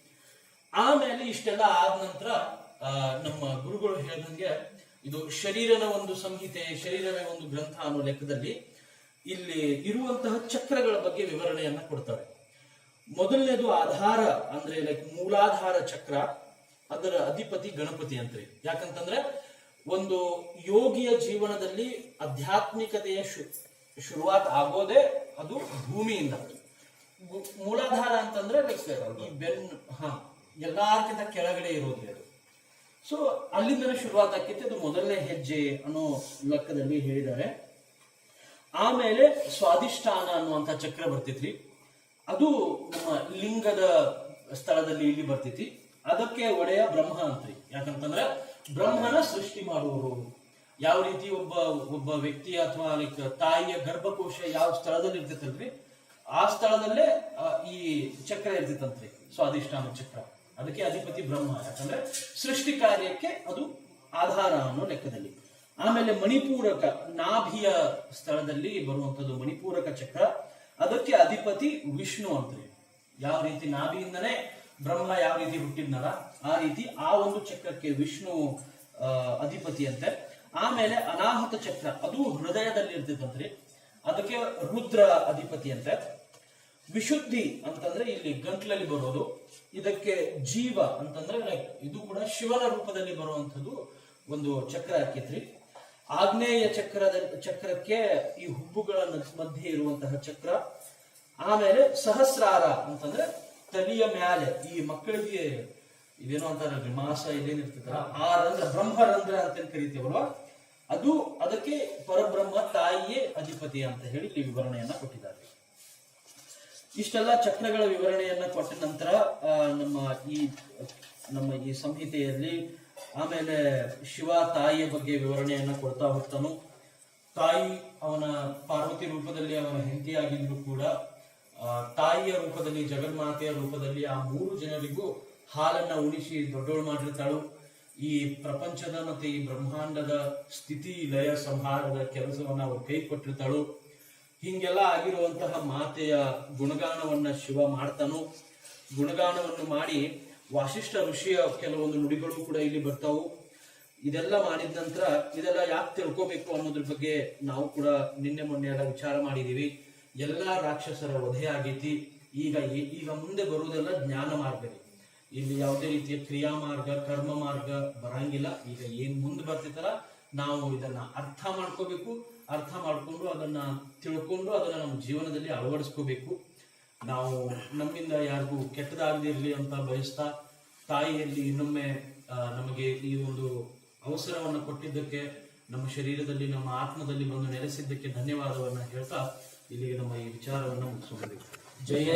ಆಮೇಲೆ ಇಷ್ಟೆಲ್ಲ ಆದ ನಂತರ ನಮ್ಮ ಗುರುಗಳು ಹೇಳಿದಂಗೆ ಇದು ಶರೀರನ ಒಂದು ಸಂಹಿತೆ, ಶರೀರವೇ ಒಂದು ಗ್ರಂಥ ಅನ್ನೋ ಲೆಕ್ಕದಲ್ಲಿ ಇಲ್ಲಿ ಇರುವಂತಹ ಚಕ್ರಗಳ ಬಗ್ಗೆ ವಿವರಣೆಯನ್ನ ಕೊಡ್ತಾರೆ. ಮೊದಲನೇದು ಆಧಾರ, ಅಂದ್ರೆ ಲೈಕ್ ಮೂಲಾಧಾರ ಚಕ್ರ, ಅದರ ಅಧಿಪತಿ ಗಣಪತಿ ಅಂತ್ರಿ ಯಾಕಂತಂದ್ರೆ ಒಂದು ಯೋಗಿಯ ಜೀವನದಲ್ಲಿ ಆಧ್ಯಾತ್ಮಿಕತೆಯ ಶುರುವಾತ್ ಆಗೋದೇ ಅದು ಭೂಮಿಯಿಂದ. ಮೂಲಾಧಾರ ಅಂತಂದ್ರೆ ಲೈಕ್ ಬೆನ್ ಹಾ, ಎಲ್ಲಾರ್ಕಿಂತ ಕೆಳಗಡೆ ಇರೋದು ಅದು ಸೊ ಅಲ್ಲಿಂದನೇ ಶುರುವಾತ ಅದು ಮೊದಲನೇ ಹೆಜ್ಜೆ ಅನ್ನೋ ಲೆಕ್ಕದಲ್ಲಿ ಹೇಳಿದ್ದಾರೆ. ಆಮೇಲೆ ಸ್ವಾದಿಷ್ಠಾನ ಅನ್ನುವಂತ ಚಕ್ರ ಬರ್ತೈತ್ರಿ. ಅದು ನಮ್ಮ ಲಿಂಗದ ಸ್ಥಳದಲ್ಲಿ ಇಲ್ಲಿ ಬರ್ತೈತಿ. ಅದಕ್ಕೆ ಒಡೆಯ ಬ್ರಹ್ಮ ಅಂತ್ರಿ. ಯಾಕಂತಂದ್ರೆ ಬ್ರಹ್ಮನ ಸೃಷ್ಟಿ ಮಾಡುವವರು. ಯಾವ ರೀತಿ ಒಬ್ಬ ಒಬ್ಬ ವ್ಯಕ್ತಿ ಅಥವಾ ಲೈಕ್ ತಾಯಿಯ ಗರ್ಭಕೋಶ ಯಾವ ಸ್ಥಳದಲ್ಲಿ ಇರ್ತೈತಲ್ರಿ? ಆ ಸ್ಥಳದಲ್ಲೇ ಈ ಚಕ್ರ ಇರ್ತೈತಂತ್ರಿ. ಸ್ವಾದಿಷ್ಠಾನ ಚಕ್ರ. ಅದಕ್ಕೆ ಅಧಿಪತಿ ಬ್ರಹ್ಮ, ಯಾಕಂದ್ರೆ ಸೃಷ್ಟಿ ಕಾರ್ಯಕ್ಕೆ ಅದು ಆಧಾರ ಅನ್ನೋ ಲೆಕ್ಕದಲ್ಲಿ. ಆಮೇಲೆ ಮಣಿಪೂರಕ ನಾಭಿಯ ಸ್ಥಳದಲ್ಲಿ ಬರುವಂತದ್ದು ಮಣಿಪೂರಕ ಚಕ್ರ, ಅದಕ್ಕೆ ಅಧಿಪತಿ ವಿಷ್ಣು ಅಂತ್ರಿ ಯಾವ ರೀತಿ ನಾಭಿಯಿಂದನೇ ಬ್ರಹ್ಮ ಯಾವ ರೀತಿ ಹುಟ್ಟಿದ್ನಲ್ಲ, ಆ ರೀತಿ ಆ ಒಂದು ಚಕ್ರಕ್ಕೆ ವಿಷ್ಣು ಅಧಿಪತಿ ಅಂತೆ. ಆಮೇಲೆ ಅನಾಹತ ಚಕ್ರ, ಅದು ಹೃದಯದಲ್ಲಿ ಇರ್ತಿದ್ದಂತ್ರಿ ಅದಕ್ಕೆ ರುದ್ರ ಅಧಿಪತಿ ಅಂತೆ. ವಿಶುದ್ಧಿ ಅಂತಂದ್ರೆ ಇಲ್ಲಿ ಗಂಟ್ಲಲ್ಲಿ ಬರೋದು, ಇದಕ್ಕೆ ಜೀವ ಅಂತಂದ್ರೆ ಇದು ಕೂಡ ಶಿವನ ರೂಪದಲ್ಲಿ ಬರುವಂಥದ್ದು ಒಂದು ಚಕ್ರ ಹಾಕಿದ್ರಿ ಆಗ್ನೇಯ ಚಕ್ರದ, ಚಕ್ರಕ್ಕೆ ಈ ಹುಬ್ಬುಗಳ ಮಧ್ಯೆ ಇರುವಂತಹ ಚಕ್ರ. ಆಮೇಲೆ ಸಹಸ್ರಾರ ಅಂತಂದ್ರೆ ತಲಿಯ ಮ್ಯಾಲೆ, ಈ ಮಕ್ಕಳಿಗೆ ಇದೇನೋ ಅಂತಾರಲ್ರಿ ಮಾಸ ಇದೇನಿರ್ತದ ಆ ರಂಧ್ರ, ಬ್ರಹ್ಮರಂಧ್ರ ಅಂತ ಕರಿತೀವಲ್ವ? ಅದು ಅದಕ್ಕೆ ಪರಬ್ರಹ್ಮ ತಾಯಿಯೇ ಅಧಿಪತಿ ಅಂತ ಹೇಳಿ ಇಲ್ಲಿ ವಿವರಣೆಯನ್ನ ಕೊಟ್ಟಿದ್ದಾರೆ. ಇಷ್ಟೆಲ್ಲ ಚಕ್ರಗಳ ವಿವರಣೆಯನ್ನ ಕೊಟ್ಟ ನಂತರ ನಮ್ಮ ಈ ನಮ್ಮ ಈ ಸಂಹಿತೆಯಲ್ಲಿ ಆಮೇಲೆ ಶಿವ ತಾಯಿಯ ಬಗ್ಗೆ ವಿವರಣೆಯನ್ನ ಕೊಡ್ತಾ ಹೋಗ್ತಾನು. ತಾಯಿ ಅವನ ಪಾರ್ವತಿ ರೂಪದಲ್ಲಿ ಅವನ ಹೆಂಡತಿಯಾಗಿದ್ರು ಕೂಡ ತಾಯಿಯ ರೂಪದಲ್ಲಿ, ಜಗನ್ಮಾತೆಯ ರೂಪದಲ್ಲಿ ಆ ಮೂರು ಜನರಿಗೂ ಹಾಲನ್ನ ಉಣಿಸಿ ದೊಡ್ಡೋಳು ಮಾಡಿರ್ತಾಳು. ಈ ಪ್ರಪಂಚದ ಮತ್ತೆ ಈ ಬ್ರಹ್ಮಾಂಡದ ಸ್ಥಿತಿ, ಲಯ, ಸಂಹಾರದ ಕೆಲಸವನ್ನ ಅವರು ಕೈ ಕೊಟ್ಟಿರ್ತಾಳು ಹಿಂಗೆಲ್ಲ ಆಗಿರುವಂತಹ ಮಾತೆಯ ಗುಣಗಾನವನ್ನ ಶಿವ ಮಾಡ್ತಾನು, ಗುಣಗಾನವನ್ನು ಮಾಡಿ ವಾಸಿಷ್ಠ ಋಷಿಯ ಕೆಲವೊಂದು ನುಡಿಗಳು ಕೂಡ ಇಲ್ಲಿ ಬರ್ತಾವು. ಇದೆಲ್ಲ ಮಾಡಿದ ನಂತರ ಇದೆಲ್ಲ ಯಾಕೆ ತಿಳ್ಕೋಬೇಕು ಅನ್ನೋದ್ರ ಬಗ್ಗೆ ನಾವು ಕೂಡ ನಿನ್ನೆ ಮೊನ್ನೆ ಎಲ್ಲ ವಿಚಾರ ಮಾಡಿದೀವಿ. ಎಲ್ಲಾ ರಾಕ್ಷಸರ ವಧೆ ಆಗೈತಿ. ಈಗ ಈಗ ಮುಂದೆ ಬರುವುದೆಲ್ಲ ಜ್ಞಾನ ಮಾರ್ಗ ಇಲ್ಲಿ ಯಾವುದೇ ರೀತಿಯ ಕ್ರಿಯಾ ಮಾರ್ಗ, ಕರ್ಮ ಮಾರ್ಗ ಬರಂಗಿಲ್ಲ. ಈಗ ಏನ್ ಮುಂದೆ ಬರ್ತಿತ್ತಲ್ಲ, ನಾವು ಇದನ್ನ ಅರ್ಥ ಮಾಡ್ಕೋಬೇಕು. ಅರ್ಥ ಮಾಡ್ಕೊಂಡು ಅದನ್ನ ತಿಳ್ಕೊಂಡು ಅದನ್ನ ನಮ್ಮ ಜೀವನದಲ್ಲಿ ಅಳವಡಿಸ್ಕೋಬೇಕು. ನಾವು ನಮ್ಮಿಂದ ಯಾರಿಗೂ ಕೆಟ್ಟದಾಗದಿರ್ಲಿ ಅಂತ ಬಯಸ್ತಾ, ತಾಯಿಯಲ್ಲಿ ಇನ್ನೊಮ್ಮೆ ನಮಗೆ ಈ ಒಂದು ಅವಸರವನ್ನು ಕೊಟ್ಟಿದ್ದಕ್ಕೆ, ನಮ್ಮ ಶರೀರದಲ್ಲಿ, ನಮ್ಮ ಆತ್ಮದಲ್ಲಿ ಬಂದು ನೆಲೆಸಿದ್ದಕ್ಕೆ ಧನ್ಯವಾದವನ್ನ ಹೇಳ್ತಾ ಇಲ್ಲಿಗೆ ನಮ್ಮ ಈ ವಿಚಾರವನ್ನ ಮುಗಿಸ್ಕೊಂಡಿದ್ದೀವಿ ಜಯ